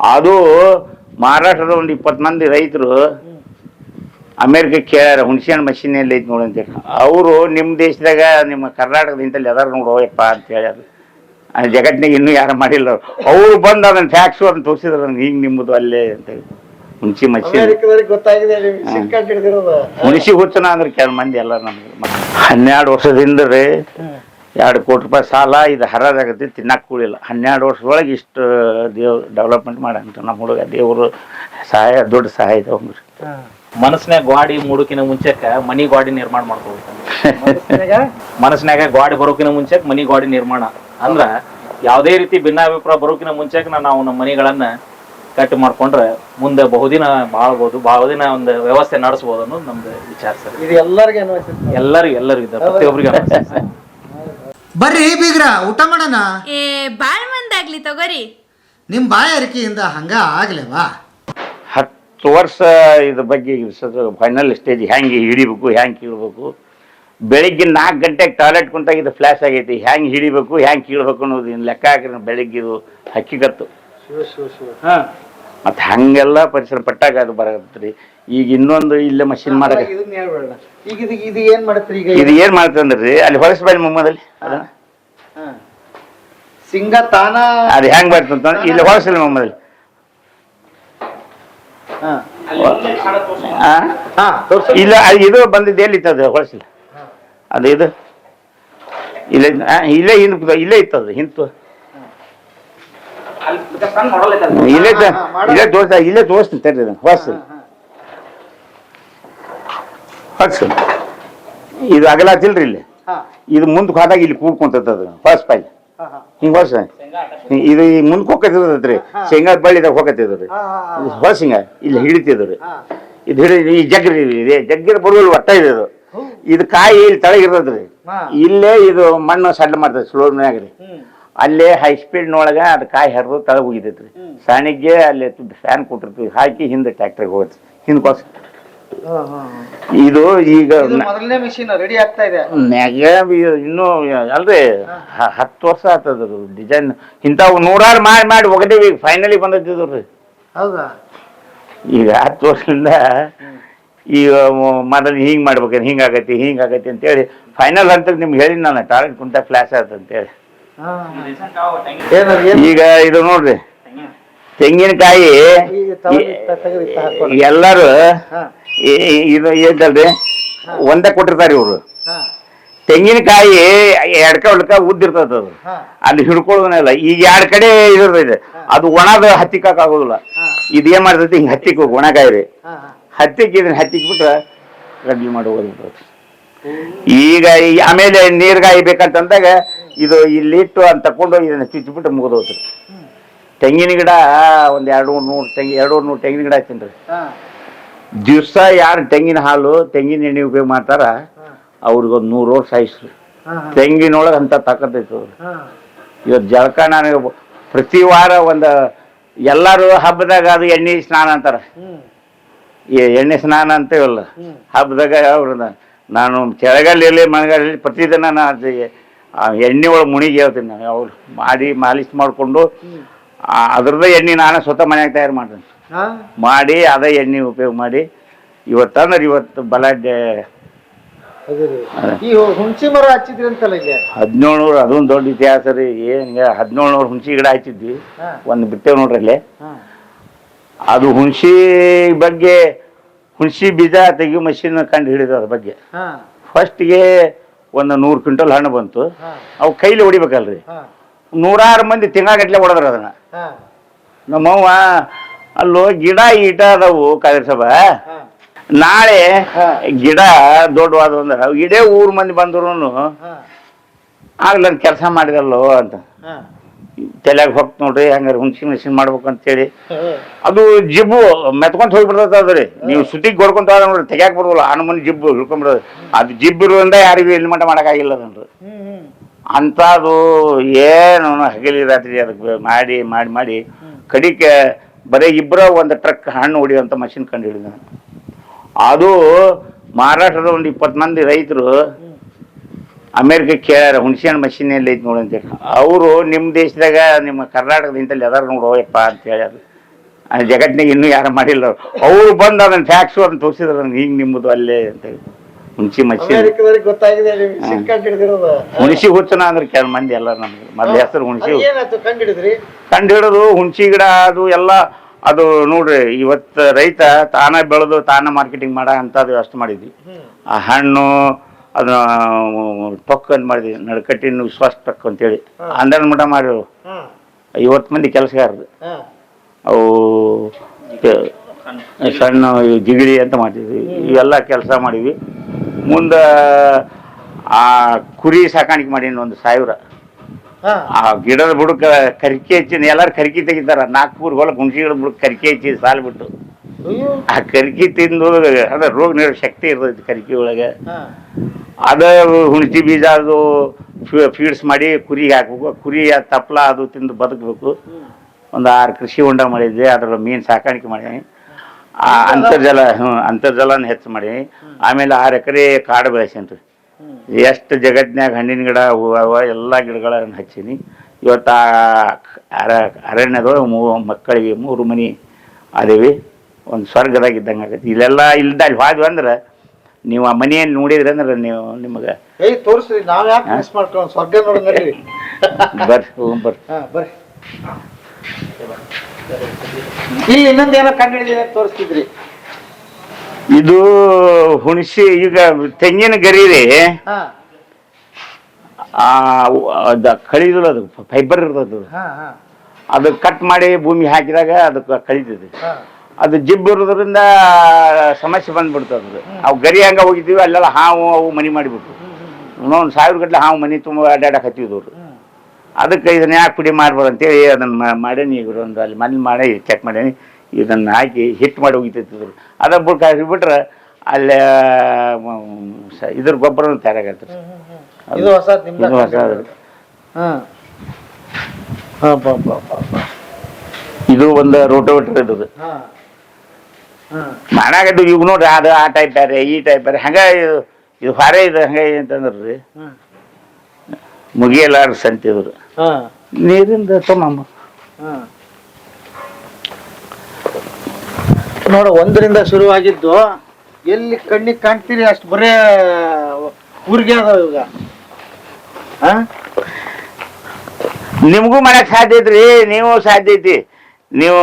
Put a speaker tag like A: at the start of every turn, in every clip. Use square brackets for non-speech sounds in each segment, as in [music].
A: ಅದು ಮಹಾರಾಷ್ಟ್ರದ ಒಂದು ಇಪ್ಪತ್ತು ಮಂದಿ ರೈತರು ಅಮೇರಿಕಕ್ಕೆ ಕೇಳ್ಯಾರ ಹುಣಸೇಹಣ್ಣು ಮಷಿನ್ ಎಲ್ಲಿ ಐತಿ ನೋಡಿ ಅಂತೇಳಿ. ಅವರು ನಿಮ್ಮ ದೇಶದಾಗ ನಿಮ್ಮ ಕರ್ನಾಟಕದ ಇಂತಲ್ಲಿ ಅದಾರ ನೋಡೋಯಪ್ಪ ಅಂತ ಹೇಳ್ಯಾರ. ಜಗತ್ತಿನಾಗ ಇನ್ನೂ ಯಾರು ಮಾಡಿಲ್ಲ ಅವ್ರು. ಬಂದು ಅದನ್ನ ಫ್ಯಾಕ್ಸು ಅದನ್ನ ತೋರಿಸಿದ್ರು ನನಗೆ ಹಿಂಗೆ ನಿಮ್ಮದು ಅಲ್ಲೇ ಅಂತ ಹುಣಸಿ ಮಷಿನ್. ಹುಣಸಿ ಹುಚ್ಚನ ಅಂದ್ರೆ ಕೆಲ ಮಂದಿ ಎಲ್ಲ ನಮ್ಗೆ. ಹನ್ನೆರಡು ವರ್ಷದಿಂದ ರೀ ಎರಡು ಕೋಟಿ ರೂಪಾಯಿ ಸಾಲ ಇದು ಹರಾಜಾಗತ್ತೆ ತಿನ್ನಕ್ಕೆ ಕೂಡಿಲ್ಲ ಹನ್ನೆರಡು ವರ್ಷದೊಳಗೆ ಇಷ್ಟು ದೇವ್ ಡೆವಲಪ್ಮೆಂಟ್ ಮಾಡಂತ ನಮ್ಮ ಹುಡುಗ. ದೇವರು ಸಹಾಯ ದೊಡ್ಡ ಸಹಾಯ ತಗೊಂಡ್ರಿ
B: ಮನಸ್ನ್ಯಾಗ ಗಾಡಿ ಮೂಡಕಿನ ಮುಂಚೆಕ ಮನಿ ಗಾಡಿ ನಿರ್ಮಾಣ ಮಾಡ್ಕೋಬೇಕು
C: ಮನಸ್ಸಿನಾಗ
B: ಮನಸ್ನ್ಯಾಗ? ಗಾಡಿ ಬರೋಕಿನ ಮುಂಚೆಕ್ ಮನಿ ಗಾಡಿ ನಿರ್ಮಾಣ. ಅಂದ್ರ ಯಾವುದೇ ರೀತಿ ಭಿನ್ನಾಭಿಪ್ರಾಯ ಬರೋಕಿನ ಮುಂಚೆಕ್ ನಾವು ನಮ್ಮ ಮನಿಗಳನ್ನ ಕಟ್ ಮಾಡ್ಕೊಂಡ್ರೆ ಮುಂದೆ ಬಹುದಿನ ಬಾಳ್ಬೋದು ಬಹುದಿನ ಒಂದು ವ್ಯವಸ್ಥೆ ನಡೆಸಬಹುದು ಅನ್ನೋದು ನಮ್ದು ವಿಚಾರ ಸರ್.
C: ಇದು ಎಲ್ಲರಿಗೂ
B: ಎಲ್ಲರಿಗೂ ಎಲ್ಲರಿಗೂ ಇದೆ ಪ್ರತಿಯೊಬ್ಬರಿಗೆ.
D: ಬರ್ರಿ ಬೀಗ್ರ ಊಟ ಮಾಡೋಣ.
E: ಏ ಬಾಳ್ ಮಂದಾಗ್ಲಿ ತಗೋರಿ.
D: ನಿಮ್ಮ ಬಾಯಾರಿಕೆಯಿಂದ ಹಂಗ ಆಗ್ಲೇವಾ?
A: ಹತ್ತು ವರ್ಷ ಇದ್ರ ಬಗ್ಗೆ ಫೈನಲ್ ಸ್ಟೇಜ್ ಹೆಂಗೆ ಹಿಡಿಬೇಕು ಹೆಂಗೆ ಕೀಳ್ಬೇಕು. ಬೆಳಿಗ್ಗೆ ನಾಲ್ಕು ಗಂಟೆಗೆ ಟಾಯ್ಲೆಟ್ ಕುಂತಾಗ ಇದು ಫ್ಲ್ಯಾಶ್ ಆಗೈತಿ ಹೆಂಗೆ ಹಿಡಿಬೇಕು ಹೆಂಗೆ ಕೀಳ್ಬೇಕು ಅನ್ನೋದು ಇನ್ನು ಲೆಕ್ಕ ಹಾಕಿದ್ರೆ ಬೆಳಿಗ್ಗೆ ಇದು ಹಕ್ಕಿಗತ್ತು ಮತ್ತು ಹಂಗೆಲ್ಲ ಪರಿಸರ ಪಟ್ಟಾಗ ಅದು ಬರತ್ರಿ. ಈಗ ಇನ್ನೊಂದು ಇಲ್ಲೇ ಮಷಿನ್
C: ಈಗ ಇದು ಏನು ಏನ್ ಮಾಡತ್ರಿ ಈಗ?
A: ಇದು ಏನ್ ಮಾಡ್ತಂದ್ರಿ ಅಲ್ಲಿ ಹೊರಸ್ ಬಾಯಿ ಮೊಮ್ಮದಲ್ಲಿ. ಅದನ್ನ.
C: ಸಿಂಗ ತಾನ
A: ಅದು ಹೆಂಗ್ ಬರ್ತಂತ ಇಲ್ಲಿ ಹೊಳಸಿಲ್ಲ ಮೊಮ್ಮದಲ್ಲಿ
C: ಹಾ.
A: ಆ?
C: ಹಾ ತೋರ್ಸು.
A: ಇಲ್ಲ ಅದು ಇದು ಬಂದಿದ್ದು ಎಲ್ಲಿತ್ತದು ಹೊಳಸಿಲ್ಲ ಅದು? ಇದು. ಇಲ್ಲೇ ಇಲ್ಲೇ ಹಿಂದ್ ಇಲ್ಲೇ ಅದು ಹಿಂತು. ಇಲ್ಲೇ. ಇಲ್ಲೇ ತೋರಿಸ ಇಲ್ಲೇ ತೋರಿಸ್ತೀನಿ ತರ್ರಿ ಇದನ್ನ. ಹೊಸ ಹೊಸ ಇದು ಅಗಲಾತಿಲ್ರಿ ಇಲ್ಲಿ. ಇದು ಮುಂದಕ್ಕೆ ಹೋದಾಗ ಇಲ್ಲಿ ಕೂಡ್ಕೊಂತದ ಅದು ಫಸ್ಟ್
C: ಹಾ
A: ಹಿಂಗ ಹೊಸ ಇದು ಈ ಮುಂದಕ್ಕೆ ಹೋಗತ್ತಿದ್ರಿ ಶೇಂಗಾದ ಬಳ್ಳಿದಾಗ ಹೋಗತ್ತಿದ್ರಿ ಹೊಸ ಹಿಂಗ ಇಲ್ಲಿ ಹಿಡಿತಿದ್ರಿ ಇದು ಹಿಡಿ ಈ ಜಗ್ರಿ ಇದೆ ಜಗ್ಗಿರ ಬರುವಲ್ಲಿ ಒಟ್ಟ ಇದೆ ಇದು. ಇದು ಕಾಯಿ ಇಲ್ಲಿ ತಳಗಿರ್ತದ್ರಿ. ಇಲ್ಲೇ ಇದು ಮಣ್ಣು ಸಡ್ಲ ಮಾಡ್ತದೆ ಸ್ಲೋ ರೀ. ಅಲ್ಲೇ ಹೈ ಸ್ಪೀಡ್ನೊಳಗೆ ಅದು ಕಾಯಿ ಹರಿದು ತಳಗ ಹೋಗಿದ್ದೈತ್ರಿ ಸಾಣಿಗೆ ಅಲ್ಲಿ ಫ್ಯಾನ್ ಕೊಟ್ಟಿರ್ತೀವಿ ಹಾಕಿ ಹಿಂದೆ ಟ್ಯಾಕ್ಟ್ರಿಗೆ ಹೋಗುತ್ತೆ ಹಿಂದೆ
C: ಹಾ, ಹಾ, ಹಾ.
A: ಇದು ಈಗ
C: ಮೊದಲನೇ ಮಿಷಿನ್ ರೆಡಿ ಆಗ್ತಾ ಇದೆ.
A: ಇನ್ನೂ ಅಲ್ರಿ ಹತ್ತು ವರ್ಷ ಆತದ ಡಿಸೈನ್ ಇಂಥವು ನೂರಾರು ಮಾಡಿ ಮಾಡಿ ಒಗದೇವಿ ಫೈನಲಿ ಬಂದದ್ದು ರೀ.
C: ಹೌದಾ?
A: ಈಗ ಹತ್ತು ವರ್ಷದಿಂದ ಈಗ ಮೊದಲು ಹಿಂಗೆ ಮಾಡ್ಬೇಕು ಹಿಂಗೆ ಆಗೈತಿ ಹಿಂಗೆ ಆಗೈತಿ ಅಂತೇಳಿ ಫೈನಲ್ ಅಂತ ನಿಮ್ಗೆ ಹೇಳಿ ನಾನು ಟಾರ್ಗೆಟ್ ಕುಂತ ಫ್ಲಾಶ್ ಆಯ್ತು ಅಂತೇಳಿ.
C: ಹಾ.
A: ಈಗ ಇದು ನೋಡ್ರಿ. ತೆಂಗಿನಕಾಯಿ. ಎಲ್ಲರೂ ಇದು ಏನಲ್ರಿ ಒಂದೇ ಕೊಟ್ಟಿರ್ತಾರೆ ಇವರು. ತೆಂಗಿನಕಾಯಿ ಎಡ್ಕ ಉಡ್ಕ ಉದ್ದಿರ್ತದ ಅದು. ಅಲ್ಲಿ ಹಿಡ್ಕೊಳ್ಳೋದನ್ನೆಲ್ಲ ಈಗ ಎರಡ್ ಕಡೆ ಇದಿರ್ತೈತೆ. ಅದು ಒಣದ ಹತ್ತಿಕಾಕ್ ಆಗೋದಿಲ್ಲ.
C: ಹಾ.
A: ಇದು ಏನ್ ಮಾಡ್ತೈತಿ? ಹಿಂಗ್ ಹತ್ತಿಕ್ ಒಣಕಾಯಿ ರೀ. ಹತ್ತಿಕ್ ಇದನ್ನ ಹತ್ತಿಕ್ ಬಿಟ್ರೆ ಕಡ್ಲಿ ಮಾಡಿ ಹೋಗ್ಬಿಡ್ತೈತಿ. ಈಗ ಈ ಆಮೇಲೆ ನೀರ್ಗಾಯಿ ಬೇಕಂತಂದಾಗ ಇದು ಇಲ್ಲಿಟ್ಟು ಅಂತ ತಕೊಂಡು ಇದನ್ನ ಚುಚ್ಚಿಬಿಟ್ಟು ಮುಗಿದೋತ್ರಿ ತೆಂಗಿನ ಗಿಡ ಒಂದು ಎರಡು ನೂರು ತೆಂಗಿ ಎರಡು ನೂರು ತೆಂಗಿನ ಗಿಡ ಹಚ್ಚಿನ್ರಿ
C: ಹಾ.
A: ದಿವ್ಸ ಯಾರು ತೆಂಗಿನ ಹಾಲು ತೆಂಗಿನ ಎಣ್ಣೆ ಉಪಯೋಗ ಮಾಡ್ತಾರ ಅವ್ರಿಗೊಂದು ನೂರು ವರ್ಷ ಆಯ್ಸ್ರಿ
C: ಹಾ
A: ತೆಂಗಿನೊಳಗೆ ಅಂತ
C: ಹಾ.
A: ಇವತ್ತು ಜಳಕ ನನಗೆ ಪ್ರತಿ ವಾರ ಒಂದು ಎಲ್ಲರೂ ಹಬ್ಬದಾಗ ಅದು ಎಣ್ಣೆ ಸ್ನಾನ ಅಂತಾರ. ಈ ಎಣ್ಣೆ ಸ್ನಾನ ಅಂತೇವಲ್ಲ. ಹಬ್ಬದಾಗ ಅವ್ರ ನಾನು ಕೆಳಗಲ್ಲಿ ಇರಲಿ ಪ್ರತಿದಿನ ನಾನು ಎಣ್ಣೆ ಒಳಗೆ ಮುಣಿಗೆ ಹೇಳ್ತೀನಿ ನಾನು ಅವ್ರು ಮಾಡಿ ಮಾಲಿಶ್ ಮಾಡಿಕೊಂಡು ಅದ್ರದ್ದೇ ಎಣ್ಣೆ ನಾನು ಸ್ವತಃ ಮನ್ಯಾಗ ತಯಾರು ಮಾಡ್ತೀನಿ. ಮಾಡಿ ಅದೇ ಎಣ್ಣೆ ಉಪಯೋಗ ಮಾಡಿ ಇವತ್ತಂದ್ರೆ ಇವತ್ತು ಬಲಾಢ್ಯ.
C: ಈ ಹುಣಸಿ ಮರ ಹಚ್ಚಿದ್ರಿ ಅಂತಲ್ಲ ಇಲ್ಲಿ
A: ಹದಿನೇಳು ನೂರು ಅದೊಂದು ದೊಡ್ಡ ಇತಿಹಾಸ ರೀ. ಏನು ಹದಿನೇಳು ನೂರು ಹುಣಸಿ ಗಿಡ ಹಚ್ಚಿದ್ವಿ. ಒಂದು ಬಿಟ್ಟೇವ್ ನೋಡ್ರಿ ಅಲ್ಲಿ. ಅದು ಹುಣಸಿ ಬಗ್ಗೆ ಹುಣಸಿ ಬೀಜ ತೆಗಿಯೋ ಮಷಿನ್ ಕಂಡು ಹಿಡಿದು ಅದ್ರ ಬಗ್ಗೆ. ಫಸ್ಟ್ಗೆ ಒಂದು ನೂರು ಕ್ವಿಂಟಲ್ ಹಣ್ಣು ಬಂತು. ಅವು ಕೈಲಿ ಹೊಡಿಬೇಕಲ್ರಿ. ನೂರಾರು ಮಂದಿ ತಿಂಗಳಗಟ್ಲೆ ಹೊಡೆದ್ರ ಅದನ್ನ. ನಮ್ಮವ್ವ ಅಲ್ಲೋ ಗಿಡ ಈಟ ಅದಾವು ಸಭ. ನಾಳೆ ಗಿಡ ದೊಡ್ಡವಾದ ಅಂದ್ರೆ ಇಡೇ ಊರ್ ಮಂದಿ ಬಂದ್ರು
C: ಆಗ್ಲನ್
A: ಆಗ್ಲ ಕೆಲಸ ಮಾಡಿದಲ್ಲೋ ಅಂತ. ತಲೆಯಾಗ ಹೋಗ್ತ ನೋಡ್ರಿ ಹಂಗಾರೆ ಹುಣಸಿ ಮೆಷಿನ್ ಮಾಡ್ಬೇಕು ಅಂತೇಳಿ
C: ಹಾ.
A: ಅದು ಜಿಬ್ಬು ಮೆತ್ಕೊಂತ ಹೋಗ್ಬಿಡ್ತದ ಅದ್ರಿ ನೀವು ಸುತ್ತಿಗೆ ಗೊಡ್ಕೊಂತ ಹೋದ ನೋಡ್ರಿ ತೆಗ್ಯಾಕ ಬರೋಲ್ಲ ಹನುಮನ್ ಜಿಬ್ಬು ಹಿಡ್ಕೊಂಡ್ಬಿಡೋದು ಅದು ಜಿಬ್ ಇರೋದ್ರಿಂದ ಯಾರಿಗೂ ಎಲ್ಲಿ ಮಟ್ಟ ಮಾಡೋಕ್ಕಾಗಿಲ್ಲ ಅದನ್ರಿ. ಅಂಥದ್ದು ಏನು ಹಗಲಿ ರಾತ್ರಿ ಅದಕ್ಕೆ ಮಾಡಿ ಮಾಡಿ ಮಾಡಿ ಕಡಿಕೆ ಬರೀ ಇಬ್ಬರ ಒಂದು ಟ್ರಕ್ ಹಣ್ಣು ಹೊಡಿಯುವಂಥ ಮಷಿನ್ ಕಂಡು ಹಿಡಿದ ಅದು ಮಹಾರಾಷ್ಟ್ರದ ಒಂದು ಇಪ್ಪತ್ತು ಮಂದಿ ರೈತರು ಅಮೇರಿಕಕ್ಕೆ ಕೇಳ್ಯಾರ ಹುಣಸೆಹಣ್ಣು ಮಷಿನ್ ಎಲ್ಲ ಐತಿ ನೋಡಿ ಅಂತೇಳಿ ಅವರು ನಿಮ್ಮ ದೇಶದಾಗ, ನಿಮ್ಮ ಕರ್ನಾಟಕದ ಇಂಥಲ್ಲಿ ಅದಾರ ನೋಡೋ ಯಪ್ಪ ಅಂತ ಹೇಳ್ಯಾರ. ಆ ಜಗತ್ನಾಗ ಇನ್ನೂ ಯಾರು ಮಾಡಿಲ್ಲ. ಅವರು ಬಂದು ಅದನ್ನು ಟ್ಯಾಕ್ಸು ಅದನ್ನು ತೋರಿಸಿದ್ರು ಹಿಂಗೆ ನಿಮ್ಮದು ಅಲ್ಲೇ ಅಂತ ಹೇಳಿ. ಹುಣಸಿ ಮಚ್ಚಿ
C: ಅಮೆರಿಕದವ್ರಿಗೆ ಗೊತ್ತಾಗಿದೆ ಹಿಡಿದಿರೋದು
A: ಹುಣಸಿ ಹುಚ್ಚನ ಅಂದ್ರೆ ಕೆಲ ಮಂದಿ ಎಲ್ಲ ನಮ್ಗೆ. ಮೊದ್ಲು ಹೆಸರು ಹುಣಸಿ.
C: ಅದು ಏನಾಯ್ತು ಕಂಡು ಹಿಡಿದ್ರಿ
A: ಕಂಡು ಹಿಡಿದು ಹುಣಸಿ ಗಿಡ ಅದು ಎಲ್ಲ ಅದು ನೋಡ್ರಿ ಇವತ್ತು ರೈತ ತಾನ ಬೆಳೆದು ತಾನ ಮಾರ್ಕೆಟಿಂಗ್ ಮಾಡ ಅಂತದ್ದು ಅಷ್ಟು ಮಾಡಿದ್ವಿ. ಆ ಹಣ್ಣು ಅದನ್ನ ಟೊಕ್ ಅಂತ ಮಾಡಿದ್ವಿ ನಡ್ಕಟ್ಟಿನ ವಿಶ್ವಾಸ ಟೊಕ್ ಅಂತೇಳಿ. ಅಂದ್ರ ಮಠ ಮಾಡಿರು. ಐವತ್ತು ಮಂದಿ ಕೆಲಸಗಾರರು. ಅವು ಸಣ್ಣ. ಜಿಗಿಡಿ ಜಿಗಿಳಿ ಅಂತ ಮಾಡ್ತಿದ್ವಿ. ಇವೆಲ್ಲ ಕೆಲಸ ಮಾಡಿವಿ ಮುಂದೆ ಆ ಕುರಿ ಸಾಕಾಣಿಕೆ ಮಾಡೀನಿ ಒಂದು ಸಾವಿರ ಆ ಗಿಡದ ಬುಡಕ ಕರಿಕೆ ಹಚ್ಚಿನ ಎಲ್ಲಾರು ಕರಿಕೆ ತೆಗಿತಾರ. ನಾಗ್ಪುರ್ ಹೊಲ ಹುಣಸಿ ಗಿಡದ ಬುಡಕ್ ಕರಿಕೆ ಹಚ್ಚಿ ಸಾಲ್ ಬಿಟ್ಟು. ಆ ಕರಿಕೆ ತಿಂದು ಅದ ರೋಗ ನಿರೋಧಕ ಶಕ್ತಿ ಇರ್ತೈತಿ ಕರಿಕೆ ಒಳಗೆ. ಅದ ಹುಣಸಿ ಬೀಜ ಅದು ಫೀಡ್ಸ್ ಮಾಡಿ ಕುರಿಗೆ ಹಾಕ್ಬೇಕು. ಕುರಿ ತಪ್ಪಲ ತಪ್ಲ ಅದು ತಿಂದು ಬದುಕಬೇಕು. ಒಂದು ಆರು ಕೃಷಿ ಹೊಂಡ ಮಾಡಿದ್ವಿ. ಅದ್ರ ಮೀನು ಸಾಕಾಣಿಕೆ ಮಾಡೀನಿ ಆ ಅಂತರ್ಜಲ ಹ್ಞೂ ಅಂತರ್ಜಲನ ಹೆಚ್ಚು ಮಾಡೀನಿ ಆಮೇಲೆ ಆರು ಎಕರೆ ಕಾಡು ಬೆಳೆಸೀನಿ ಎಷ್ಟು ಜಗತ್ತಿನಾಗ ಹಣ್ಣಿನ ಗಿಡ ಹೂವು ಎಲ್ಲ ಗಿಡಗಳನ್ನ ಹಚ್ಚೀನಿ. ಇವತ್ತು ಆ ಅರ ಅರಣ್ಯದೊಳಗೆ ಮೂ ಮಕ್ಕಳಿಗೆ ಮೂರು ಮನಿ ಅದೇವಿ. ಒಂದು ಸ್ವರ್ಗದಾಗ ಇದ್ದಂಗೆ ಆಗತ್ತೆ ಇಲ್ಲೆಲ್ಲ ಇಲ್ದ ಅಲ್ಲಿ ಹೋದ್ವಿ ಅಂದ್ರೆ ನೀವು ಆ ಮನೆಯನ್ನು ನೋಡಿದ್ರಿ ಅಂದ್ರೆ ನೀವು ನಿಮಗೆ
C: ಏಯ್ ತೋರಿಸ್ರಿ ನಾವು ಯಾಕೆ ಮಿಸ್ ಮಾಡ್ಕೊಂಡು ಸ್ವರ್ಗ ನೋಡಿ
A: ಬರ್ರಿ ಹೋಗ್ ಬರ್ರಿ.
C: ಹಾ ಬರ್ರಿ. ಇಲ್ಲಿ ಇನ್ನೊಂದ್ ಏನೋ ಕಂಡು ತೋರಿಸ್ತಿದ್ರಿ.
A: ಇದು ಹುಣಸಿ ಈಗ ತೆಂಗಿನ ಗರಿ ರೀ ಕಳಿದಿಲ್ಲ ಅದು ಫೈಬರ್ ಇರ್ತದ ಅದು. ಕಟ್ ಮಾಡಿ ಭೂಮಿ ಹಾಕಿದಾಗ ಅದಕ್ಕೆ ಕಳಿತದೆ. ಅದು ಜಿಬ್ ಇರೋದ್ರಿಂದ ಸಮಸ್ಯೆ ಬಂದ್ಬಿಡ್ತದ ಅವು ಗರಿ ಹಂಗ ಹೋಗಿದ್ದೀವಿ ಅಲ್ಲೆಲ್ಲ ಹಾವು ಅವು ಮನಿ ಮಾಡಿಬಿಟ್ಟು ಇನ್ನೊಂದು ಸಾವಿರ ಗಟ್ಟಲೆ ಹಾವು ಮನಿ ತುಂಬ ಅಡ್ಡಾಡಕ್ ಹತ್ತಿದ್ರು ಅದಕ್ಕೆ ಇದನ್ನ ಯಾಕೆ ಪುಡಿ ಮಾಡ್ಬೋದು ಅಂತೇಳಿ ಅದನ್ನ ಮಾಡೇನಿ ಇವರು ಈಗ ಒಂದು ಅಲ್ಲಿ ಮನೆ ಮಾಡಿ ಚೆಕ್ ಮಾಡೇನಿ. ಇದನ್ನು ಹಾಕಿ ಹಿಟ್ ಮಾಡಿ ಹೋಗಿತ್ತಿದ್ರು ಅದ ಬುಡ್ಕ ಹಾಕಿಬಿಟ್ರೆ ಅಲ್ಲೇ ಇದ್ರ ಗೊಬ್ಬರ ತಯಾರಾಗತ್ತೆ
C: ಇದು ಹೊಸ
A: ಇದು ಹೊಸದು.
C: ಹಾ. ಹಾ ಬಾ ಬಾ ಬಾ ಬಾ.
A: ಇದು ಒಂದು ರೋಟೋವೇಟರ್ ಇದು
C: ಹಾ
A: ಇವ್ ನೋಡ್ರಿ ಅದು ಆ ಟೈಪ್ ಬೇರೆ ಈ ಟೈಪ್ ಬೇರೆ. ಹಂಗ ಇದು ಇದು ಹೊರೆ ಇದು ಹಂಗ ಅಂತಂದ್ರಿ. ಮುಗಿಯಲಾರ ಸಂತಿದ್ರು ನೀರಿಂದ ತೊಗೊಂಬ
C: ಹಾ. ನೋಡ ಒಂದರಿಂದ ಶುರುವಾಗಿದ್ದು ಎಲ್ಲಿ ಕಣ್ಣಿಗೆ ಕಾಣ್ತೀರಿ ಅಷ್ಟು ಬರೇ ಊರಿಗೆ ಅದಾವ ಇವಾಗ.
A: ನಿಮಗೂ ಮಾಡಕ್ ಸಾಧ್ಯ ಐತ್ರಿ ನೀವು ಸಾಧ್ಯ ಐತಿ. ನೀವು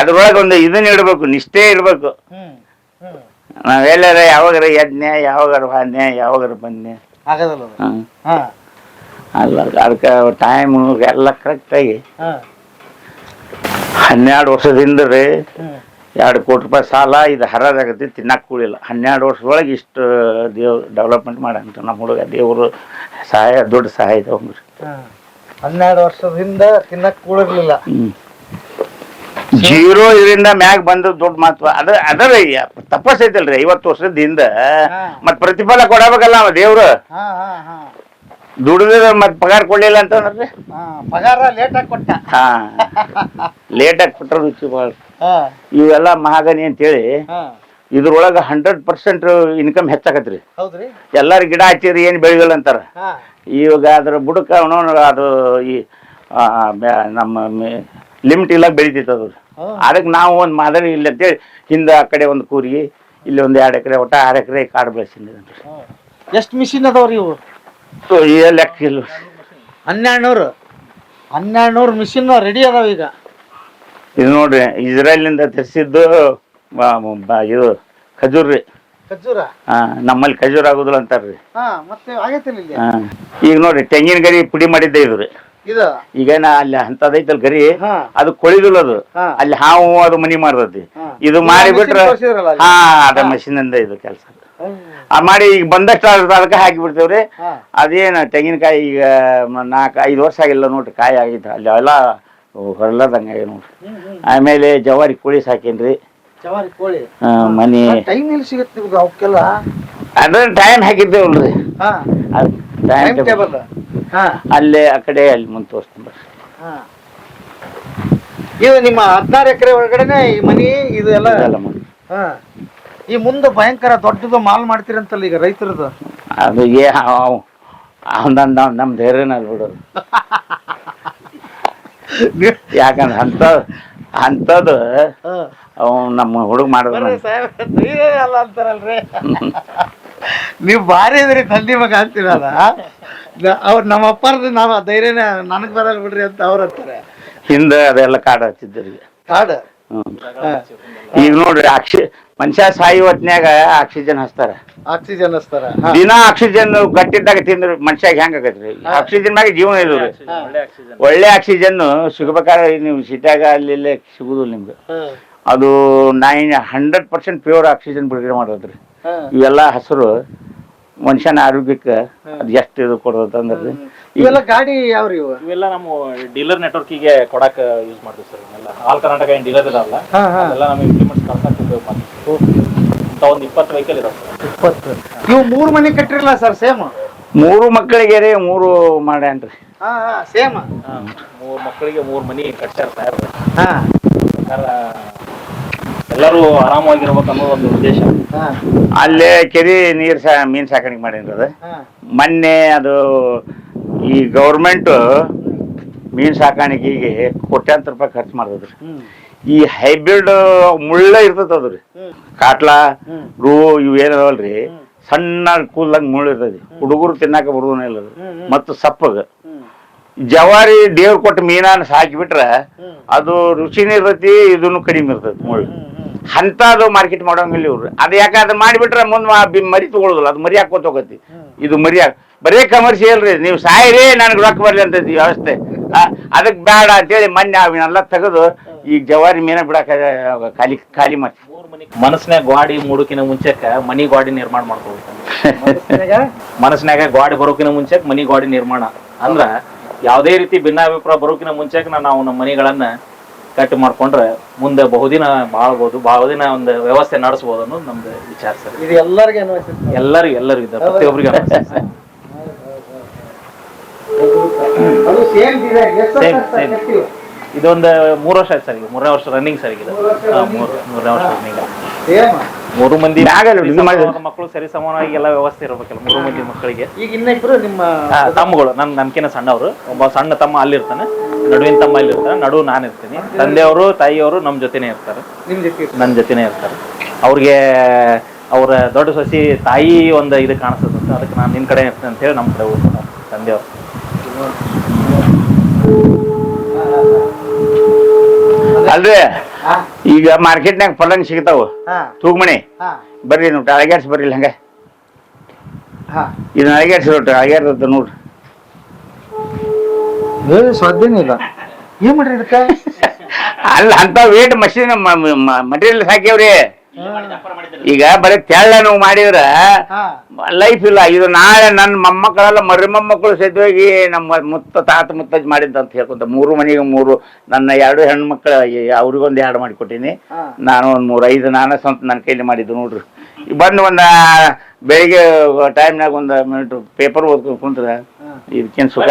A: ಅದ್ರೊಳಗೆ ಒಂದು ಇದನ್ನ ಇಡ್ಬೇಕು ನಿಷ್ಠೆ ಇಡ್ಬೇಕು. ನಾವೆಲ್ಲರ ಯಾವಾಗಾರ ಯಜ್ಞ ಯಾವಾಗಾರ ವಾದ್ನೆ ಯಾವಾಗಾರ ಬಂದ್ನೆ
C: ಆಗದಲ್ಲ
A: ಅಲ್ಲ ಅದಕ್ಕೆ ಟೈಮ್ ಎಲ್ಲ ಕರೆಕ್ಟಾಗಿ ಹನ್ನೆರಡು ವರ್ಷದಿಂದ ರೀ ಎರಡು ಕೋಟಿ ರೂಪಾಯಿ ಸಾಲ ಇದು ಹರದಾಗತಿ ತಿನ್ನಕ್ಕೆ ಕೂಡಿಲ್ಲ ಹನ್ನೆರಡು ವರ್ಷದೊಳಗೆ ಇಷ್ಟು ದೇವ್ ಡೆವಲಪ್ಮೆಂಟ್ ಮಾಡಂತ ನಮ್ಮ ಹುಡುಗ ದೇವರು ಸಹಾಯ ದೊಡ್ಡ ಸಹಾಯ
C: ಇದೆ. ಹನ್ನೆರಡು ವರ್ಷದಿಂದ ತಿನ್ನಕ್ ಕೂಡಿರ್ಲಿಲ್ಲ
A: ಜೀರೋ ಇದರಿಂದ ಮ್ಯಾಗ ಬಂದ ದೊಡ್ಡ ಮಹತ್ವ. ಅದ ಅದರ ತಪಸ್ ಐತಲ್ರಿ ಐವತ್ತು
C: ವರ್ಷದಿಂದ
A: ಮತ್ತೆ ಪ್ರತಿಫಲ ಕೊಡಬೇಕಲ್ಲ ದೇವ್ರು.
C: ಹಾ
A: ಮತ್ತೆ ಪಗಾರ ಕೊಡ್ಲಿಲ್ಲ ಅಂತಂದ್ರೆ
C: ಹಾ ಪಗಾರ ಲೇಟ್ ಆಗಿ ಕೊಟ್ಟ.
A: ಹಾ. ಲೇಟ್ ಆಗಿ ಕೊಟ್ಟರು ರುಚಿ ಭಾಳ. ಇವೆಲ್ಲ ಮಹಾಗನಿ ಅಂತೇಳಿ
C: ಹಾ.
A: ಇದ್ರೊಳಗ ಹಂಡ್ರೆಡ್ ಪರ್ಸೆಂಟ್ ಇನ್ಕಮ್ ಹೆಚ್ಚಾಕತ್ರಿ.
C: ಹೌದ್ರಿ?
A: ಎಲ್ಲಾರು ಗಿಡ ಹಚ್ಚಿರಿ ಏನು ಬೆಳೆಯಲ್ಲ ಅಂತಾರ.
C: ಹಾ.
A: ಇವಾಗ ಅದ್ರ ಬುಡಕ ಅವನು ಅದು ಈ ಆ, ಬ್ಯಾ- ನಮ್ಮ ಲಿಮಿಟ್ ಇಲ್ಲ ಬೆಳಿತೈತೆ ಅದು.
C: ಹ್ಮ್.
A: ಅದಕ್ಕೆ ನಾವು ಒಂದು ಮಾದರಿ ಇಲ್ಲ ಅಂತೇಳಿ ಹಿಂದೆ ಆ ಕಡೆ ಒಂದು ಕೂರಿಗೆ ಇಲ್ಲಿ ಒಂದು ಎರಡು ಎಕರೆ ಒಟ್ಟ ಆರು ಎಕರೆ ಕಾಡು ಬೆಳೆಸಿದ್ರಿ
C: ಎಷ್ಟು ಮಿಷಿನ್ ಅದಾವ್ರಿ ಇವು?
A: ಲೆಕ್ಕ ಇಲ್ಲ
C: ಹನ್ನೆರಡು ನೂರು ಹನ್ನೆರಡು ನೂರು ಮಿಷಿನ್ ರೆಡಿ ಅದಾವ ಈಗ.
A: ಇದು ನೋಡ್ರಿ ಇಸ್ರೇಲಿಂದ ತರಿಸಿದ್ದು ಇದು ಖಜೂರ್ ರೀ.
C: ಖರ್ಜೂರ
A: ಹಾ ನಮ್ಮಲ್ಲಿ ಖಜೂರ್ ಆಗುದಿಲ್ಲ ಅಂತಾರ್ರಿ.
C: ಹಾ ಮತ್ತೆ ಆಗೈತಿಲ್ಲ ಇಲ್ಲಿ?
A: ಹಾ ಈಗ ನೋಡ್ರಿ ತೆಂಗಿನ ಗರಿ ಪುಡಿ ಮಾಡಿದ್ದೆ ಇದು ರೀ.
C: ಇದು?
A: ಈಗ ನಾ ಅಲ್ಲಿ ಅಂತದೈತಲ್ ಗರಿ
C: ಹಾ.
A: ಅದು ಕೊಳಿದಿಲ್ಲ ಅದು.
C: ಹಾ.
A: ಅಲ್ಲಿ ಹಾವು ಅದು ಮನಿ ಮಾಡ್ತತಿ
C: ಹಾ.
A: ಇದು ಮಾಡಿ ಬಿಟ್ರೆ
C: ತೋರ್ಸಿದ್ರಲ್ಲ ಅಲ್ಲಿ?
A: ಹಾ ಅದ ಮಷಿನ್ ಇಂದ ಇದು ಕೆಲಸ.
C: ಹ್ಮ್.
A: ಆ ಮಾಡಿ ಈಗ ಬಂದಷ್ಟು ಅದಕ್ಕೆ ಹಾಕಿ ಬಿಡ್ತೇವ್ರಿ.
C: ರೀ
A: ಅದೇನು ತೆಂಗಿನಕಾಯಿ ಈಗ ನಾಲ್ಕು ಐದು ವರ್ಷ ಆಗಿಲ್ಲ ನೋಡ್ರಿ ಕಾಯಿ ಆಗಿತ್ತು ಅಲ್ಲಿ ಎಲ್ಲ ಹೊರಲಾರ್ದಂಗ ನೋಡ್ರಿ. ಆಮೇಲೆ ಜವಾರಿ ಕೋಳಿ ಸಾಕೇನ್ರಿ.
C: ಜವಾರಿ ಕೋಳಿ.
A: ಮನಿ.
C: ಟೈಮ್ ಎಲ್ಲಿ ಸಿಗುತ್ತೆ ನಿಮ್ಗೆ ಅವಕ್ಕೆಲ್ಲ?
A: ಅದ್ರ ಟೈಮ್ ಹಾಕಿದ್ದೇವಲ್ರಿ
C: ಹಾ. ಟೈಮ್ ಟೇಬಲ್ ಹಾ.
A: ಅಲ್ಲೇ ಆ ಕಡೆ ಅಲ್ಲಿ ಮುಂದೆ ತೋರಿಸ್ತೀನಿ ಬರ್ರಿ.
C: ಹಾ. ಇದು ನಿಮ್ಮ ಹದಿನಾರು ಎಕರೆ ಒಳಗಡೆನೆ ಈ ಮನಿ ಇದು ಎಲ್ಲ? ಹಾ. ಈ ಮುಂದೆ ಭಯಂಕರ ದೊಡ್ಡದು ಮಾಲ್ ಮಾಡ್ತೀರಂತಲ್ಲ ಈಗ ರೈತರದು?
A: ಅದು ಏ ನಮ್ಮ ಧೈರ್ಯನ ಬಿಡೋದು. ಯಾಕಂದ್ರೆ ಅಂತ ಅಂಥದ್ದು. ಅವ್ ನಮ್ಮ ಹುಡುಗ
C: ಮಾಡಿದ್ರೆ ಅಲ್ಲ ಅಂತಾರಲ್ರಿ. ನೀವು ಭಾರಿ ಇದ್ರಿ ತಂದೆ ಮಗ ಅಂತೀರಲ್ಲ ಅವ್ರು ನಮ್ಮ ಅಪ್ಪಾರ್ದು ನಾವು ಧೈರ್ಯನೇ ನನಗೆ ಬರಲ್ಲ ಬಿಡ್ರಿ ಅಂತ ಅವ್ರು ಅಂತಾರೆ.
A: ಹಿಂದೆ ಅದೆಲ್ಲ ಕಾಡು ಹಚ್ಚಿದ್ರಿ
C: ಕಾಡು.
A: ಈಗ ನೋಡ್ರಿ ಆಕ್ಸಿ ಮನುಷ್ಯ ಸಾಯಿ ಹೊತ್ನ್ಯಾಗ ಆಕ್ಸಿಜನ್ ಹಚ್ತಾರ.
C: ಆಕ್ಸಿಜನ್ ಹಚ್ತಾರ.
A: ದಿನ ಆಕ್ಸಿಜನ್ ಗಟ್ಟಿದ್ದಾಗ ತಿಂದ್ರೆ ಮನುಷ್ಯಾಗ ಹೆಂಗ್ ಆಗತ್ರಿ? ಆಕ್ಸಿಜನ್ ಮ್ಯಾಗ ಜೀವನ ಇಲ್ಲ ರೀ
B: ಒಳ್ಳೆ ಆಕ್ಸಿಜನ್.
A: ಒಳ್ಳೆ ಆಕ್ಸಿಜನ್ ಸಿಗ್ಬೇಕಾದ್ರೆ ನೀವು ಸಿಟ್ಯಾಗ ಅಲ್ಲಿ ಇಲ್ಲೇ ಸಿಗುದಿಲ್ಲ ನಿಮ್ಗೆ. ಅದು nine hundred percent pure oxygen ಬಿಡುಗಡೆ ಮಾಡೋದ್ರಿ. ಇವೆಲ್ಲ ಹಸಿರು ಮನುಷ್ಯನ ಆರೋಗ್ಯಕ್ಕೆ ಅದು ಎಷ್ಟು ಇದು ಕೊಡೋದು ಅಂದ್ರೆ
C: ಇವೆಲ್ಲ ಗಾಡಿ ಯಾವ್ರಿ ಇವು?
B: ಇವೆಲ್ಲ ನಮ್ಮ ಡೀಲರ್ ನೆಟ್ವರ್ಕಿಗೆ ಕೊಡಾಕ ಯೂಸ್ ಮಾಡ್ತೀವಿ ಸರ್ ಎಲ್ಲ ಆಲ್ ಕರ್ನಾಟಕ ಏನ್ ಡೀಲರ್ ಇದಾವಲ್ಲ
C: ಹಾ, ಹಾ.
B: ಎಲ್ಲ ನಮ್ಮ ಇಂಪ್ಲಿಮೆಂಟ್ಸ್ ಕಳ್ಸಕ್ಕೆ ಉಪಯೋಗ ಮಾಡ್ತೀವಿ ಒಂದು ಇಪ್ಪತ್ತು ವೆಹಿಕಲ್ ಇದಾವೆ ಸರ್.
C: ಇಪ್ಪತ್ತು. ನೀವು ಮೂರು ಮನೆ ಕಟ್ಟಿರಲ್ಲ ಸರ್ ಸೇಮ್
A: ಮೂರು ಮಕ್ಕಳಿಗೆ ರೀ ಮೂರು ಮಾಡ್ಯಾನ್ರಿ.
C: ಹಾ ಹಾ ಸೇಮ್
B: ಮೂರು ಮಕ್ಕಳಿಗೆ ಮೂರು ಮನಿ ಕಟ್ಸ್ಯಾರ ಸರ್.
C: ಹಾ.
B: ಎಲ್ಲರೂ ಆರಾಮವಾಗಿರ್ಬೇಕು ಅನ್ನೋ ಒಂದು ಉದ್ದೇಶ.
C: ಹಾ.
A: ಅಲ್ಲೇ ಕೆರೆ ನೀರ್ ಸಾ ಮೀನ್ ಸಾಕಾಣಿಕೆ ಮಾಡೇನ್ರಿ ಅದು.
C: ಹಾ.
A: ಮೊನ್ನೆ ಅದು ಈ ಗೌರ್ಮೆಂಟ್ ಮೀನ್ ಸಾಕಾಣಿಕೆಗೆ ಕೋಟ್ಯಾಂತರ ರೂಪಾಯಿ ಖರ್ಚು ಮಾಡ್ತದ್ರಿ ಈ ಹೈಬ್ರಿಡ್ ಮುಳ್ಳ ಇರ್ತದ ಅದು ರೀ
C: ಹ್ಮ್.
A: ಕಾಟ್ಲಾ. ರೂ ಇವು ಏನದಲ್ರಿ ಸಣ್ಣ ಕೂಲ್ದಂಗ ಮುಳ್ಳು ಇರ್ತದೆ ಹುಡುಗರು ತಿನ್ನಾಕ ಬರುದನ ಇಲ್ಲ. ಮತ್ತು ಸಪ್ಪಗ ಜವಾರಿ ದೇವ್ರ ಕೊಟ್ಟ ಮೀನಾನ ಸಾಕಿಬಿಟ್ರ ಅದು ರುಚಿನೇ ಇರ್ತೈತಿ ಇದನ್ನು ಕಡಿಮೆ ಇರ್ತೈತಿ ಮುಳ್ಳು ಅದು ಮಾರ್ಕೆಟ್ ಮಾಡೋಂಗಿಲ್ಲ ಇವ್ರು. ಅದು ಯಾಕೆ ಅದು ಮಾಡಿಬಿಟ್ರೆ ಮುಂದೆ ಮರಿ ತಗೊಳುದಿಲ್ಲ. ಅದು ಮರಿ ಹಾಕೋತ ಹೋಗತಿ. ಇದು ಮರಿ ಹಾಕ್ ಬರೇ ಕಮರ್ಷಿಯಲ್ ರೀ. ನೀವು ಸಾಯಿರಿ ನನಗೆ ರೊಕ್ಕ ಬರ್ಲಿ ಅಂತ ವ್ಯವಸ್ಥೆ. ಅದಕ್ಕೆ ಬೇಡ ಅಂತೇಳಿ ಮೊನ್ನೆ ಅವನ್ನೆಲ್ಲ ತೆಗೆದು ಈಗ ಜವಾರಿ ಮೀನ ಬಿಡಕ ಖಾಲಿ ಖಾಲಿ ಮಾಡಿ.
B: ಮೂರು ಗ್ವಾಡಿ ಗಾಡಿ ಮೂಡಕಿನ ಮುಂಚೆಕ ಮನಿ ಗಾಡಿ ನಿರ್ಮಾಣ ಮಾಡ್ಕೋಬೇಕು. ಮನಸ್ನ್ಯಾಗ? ಗಾಡಿ ಬರೋಕಿನ ಮುಂಚೆಕ್ ಮನಿ ಗಾಡಿ ನಿರ್ಮಾಣ. ಅಂದ್ರ ಯಾವುದೇ ರೀತಿ ಭಿನ್ನಾಭಿಪ್ರಾಯ ಬರೋಕಿನ ಮುಂಚೆಕ್ ನಾವು ನಮ್ಮ ಮನಿಗಳನ್ನ ಕಟ್ಟಿ ಮಾಡ್ಕೊಂಡ್ರೆ ಮುಂದೆ ಬಹುದಿನ ಬಾಳ್ಬೋದು ಬಹುದಿನ ಒಂದು ವ್ಯವಸ್ಥೆ ನಡೆಸಬಹುದು ಅನ್ನೋದು ನಮ್ದು ವಿಚಾರ ಸರ್
C: ಇದು ಎಲ್ಲರಿಗೆ ಅನ್ವಯಿಸುತ್ತೆ
B: ಎಲ್ಲರಿಗೂ ಎಲ್ಲರಿಗೂ ಇದೆ ಪ್ರತಿಯೊಬ್ಬರಿಗೆ
C: ಅದು ಸೇಮ್ ಡಿಸೈನ್ ಎಷ್ಟು
B: Same,
C: ವರ್ಷ. ಕಟ್ಟಿವು?
B: ಇದೊಂದು ಮೂರು ವರ್ಷ ಆಯ್ತು ಸರ್ ಈಗ ಮೂರನೇ ವರ್ಷ ರನ್ನಿಂಗ್ ಸರ್ ಈಗ ಇದು. ಹಾ, ಮೂರು ಮೂರನೇ ವರ್ಷ ರನ್ನಿಂಗ್
C: ಸೇಮ್
B: ಮೂರು ಮಂದಿ ಮಕ್ಕಳು ಸರಿ ಸಮಾನವಾಗಿ ಎಲ್ಲ ವ್ಯವಸ್ಥೆ ಇರಬೇಕಲ್ಲ ಮೂರು ಮಂದಿ ಮಕ್ಕಳಿಗೆ.
C: ಈಗ ಇನ್ನಿಬ್ರು ನಿಮ್ಮ
B: ತಮ್ಮಗಳು ನನ್ನ ನನ್ಕಿನ ಸಣ್ಣವರು. ಒಬ್ಬ ಸಣ್ಣ ತಮ್ಮ ಅಲ್ಲಿರ್ತಾನೆ ನಡುವಿನ ತಮ್ಮ ಅಲ್ಲಿರ್ತಾನೆ ನಡು ನಾನು ಇರ್ತೀನಿ. ತಂದೆಯವರು ತಾಯಿಯವರು ನಮ್ಮ ಜೊತೆನೇ ಇರ್ತಾರೆ.
C: ನಿಮ್ ಜೊತೆ
B: ನನ್ನ ಜೊತೆನೇ ಇರ್ತಾರೆ. ಅವ್ರಿಗೆ ಅವರ ದೊಡ್ಡ ಸಸಿ ತಾಯಿ ಒಂದು ಇದು ಅಂತ ಅದಕ್ಕೆ ನಾನು ನಿನ್ನ ಕಡೆ ಇರ್ತೇನೆ ಅಂತ ಹೇಳಿ ನಮ್ಮ ಕಡೆ ಹೋಗ್ತಾರೆ ತಂದೆಯವರು.
A: ಅಲ್ರಿ? ಈಗ ಮಾರ್ಕೆಟ್ನಾಗ ಫಲನ್ ಸಿಗ್ತಾವ. ತೂಗ್ಮಣಿ. ಬರ್ರಿ ನೋಡ್ರಿ ಅಳಗ್ಯಾಡ್ಸ್ ಬರ್ರಿ ಹಂಗ. ಇದನ್ನ ಅಳಗ್ಯಾಡ್ಸಿ ನೋಡ್ರಿ ಅಳಗ್ಯಾಡ್ದ ನೋಡ್ರಿ
C: ಏ ಸಾಧ್ಯನೇ ಇಲ್ಲ ಏನ್ ಮಾಡ್ರಿ ಇದಕ್ಕೆ?
A: ಅಲ್ಲ ಅಂತ ವೇಟ್ ಮಷೀನ್ ಮಟೀರಿಯಲ್ ಹಾಕ್ಯವ್ರಿ ಈಗ ಬರೀ ತೆಳ್ಳ ನಾವು ಮಾಡಿದ್ರ
C: ಹಾ.
A: ಲೈಫ್ ಇಲ್ಲ. ಇದು ನಾಳೆ ನನ್ನ ಮೊಮ್ಮಕ್ಕಳೆಲ್ಲ ಮರಿ ಮೊಮ್ಮಕ್ಕಳು ಸದ್ವಾಗಿ ನಮ್ಮ ಮುತ್ತ ತಾತ ಮುತ್ತಜ್ಜಿ ಮಾಡಿದ್ದ ಅಂತ ಹೇಳ್ಕೊಂತ. ಮೂರು ಮನೆಗೆ ಮೂರು. ನನ್ನ ಎರಡು ಹೆಣ್ಣು ಮಕ್ಕಳು ಅವ್ರಿಗೊಂದು ಎರಡು ಮಾಡಿ ಕೊಟ್ಟೀನಿ ನಾನು ಒಂದು ಮೂರು ಐದು ನಾನೇ ಸ್ವಂತ ನನ್ನ ಕೈಲಿ ಮಾಡಿದ್ದು ನೋಡ್ರಿ. ಬಂದು ಒಂದು ಬೆಳಿಗ್ಗೆ ಟೈಮ್ನಾಗ ಒಂದು ಮಿನಿಟ್ ಪೇಪರ್ ಓದ್ಕೊಂಡು ಕುಂತ್ರ. ಇದಕ್ಕೇನು ಸುಖ?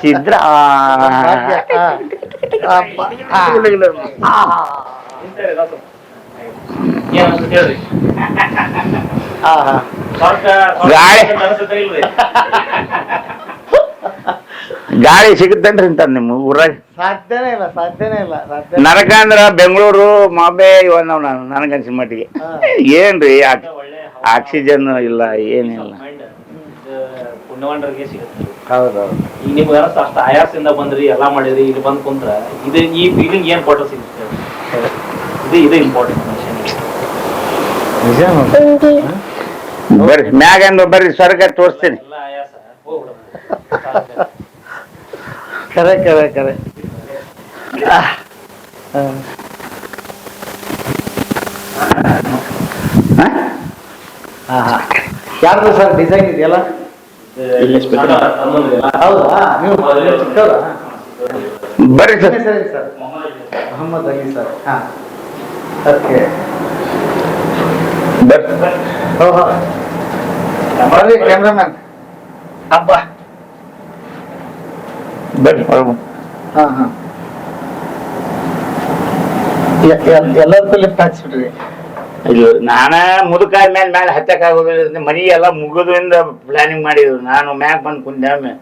A: ಸಿದ್ರ. ಗಾಳಿ. ಸಿಗುತ್ತೇನ್ರಿ ಅಂತ ನಿಮ್ಮ ಊರಾಗ?
C: ಸಾಧ್ಯನೇ ಇಲ್ಲ ಸಾಧ್ಯನೇ ಇಲ್ಲ
A: ನರಕ ಅಂದ್ರ ಬೆಂಗಳೂರು ಮಾಬೆ ಇವನ ನಾನು ನನಗನ್ಸಿನ ಮಟ್ಟಿಗೆ. ಏನ್ರಿ ಆಕ್- ಆಕ್ಸಿಜನ್ ಇಲ್ಲ ಏನಿಲ್ಲ.
B: ಪುಣ್ಯವಂಡರಿಗೆ ಸಿಗುತ್ತೆ.
C: ಹೌದೌದು.
B: ಈಗ ನಿಮ್ಗೆ ಅಷ್ಟು ಆಯಾಸದಿಂದ ಬಂದ್ರಿ ಎಲ್ಲಾ ಮಾಡಿದ್ರಿ ಇಲ್ಲಿ ಬಂದು ಕುಂತ್ರ ಇದು ಈ ಫೀಲಿಂಗ್ ಏನು ಕೊಟ್ಟು ಸಿಗುತ್ತೆ? ಇದು ಇದು ಇಂಪಾರ್ಟೆಂಟ್.
A: ಬರ್ರಿ ಮ್ಯಾಗ ಬರ್ರಿ ಸ್ವರ್ಗ ತೋರಿಸ್ತೀನಿ.
B: ಎಲ್ಲ ಆಯಾಸ ಹೋಗ್ಬಿಡುತ್ತೆ
C: ಕರೆ ಕರೆ ಕರೆ. ಹಾ?
A: ಹಾ,
C: ಹಾ. ಯಾರ್ದು ಸರ್ ಡಿಸೈನ್ ಇದೆಯಲ್ಲ? ಹೌದಾ? ನೀವು ಚಿಕ್ಕವ್ರಾ?
A: ಬರ್ರಿ ಸರ್.
C: ಸರಿ ಸರ್. ಮೊಹಮ್ಮದ್ ಅಲಿ ಸರ್. ಹಾ. ಓಕೆ.
A: ಬರ್ರಿ.
C: ಓಹೋ ಬರ್ರಿ ಕ್ಯಾಮ್ರಾಮನ್
B: ಹಬ್ಬ.
A: ಬರ್ರಿ ಹೊರಗ್
C: ಹಾ ಹಾ. ಎಲ್ಲರ ಲಿಫ್ಟ್ ಹಾಕ್ಸ್ಬಿಟ್ರಿ.
A: ಇದು ನಾನ ಮುದುಕ ಮೇಲೆ ಮೇಲೆ ಹತ್ತಕ್ಕೆ ಆಗೋದಿಲ್ಲ ಮನಿ ಎಲ್ಲ ಮುಗಿದ್ರಿಂದ ಪ್ಲಾನಿಂಗ್ ಮಾಡಿದ್ರು ನಾನು ಮ್ಯಾಗ ಬಂದು ಕುಂದ್ಯಾಮೆ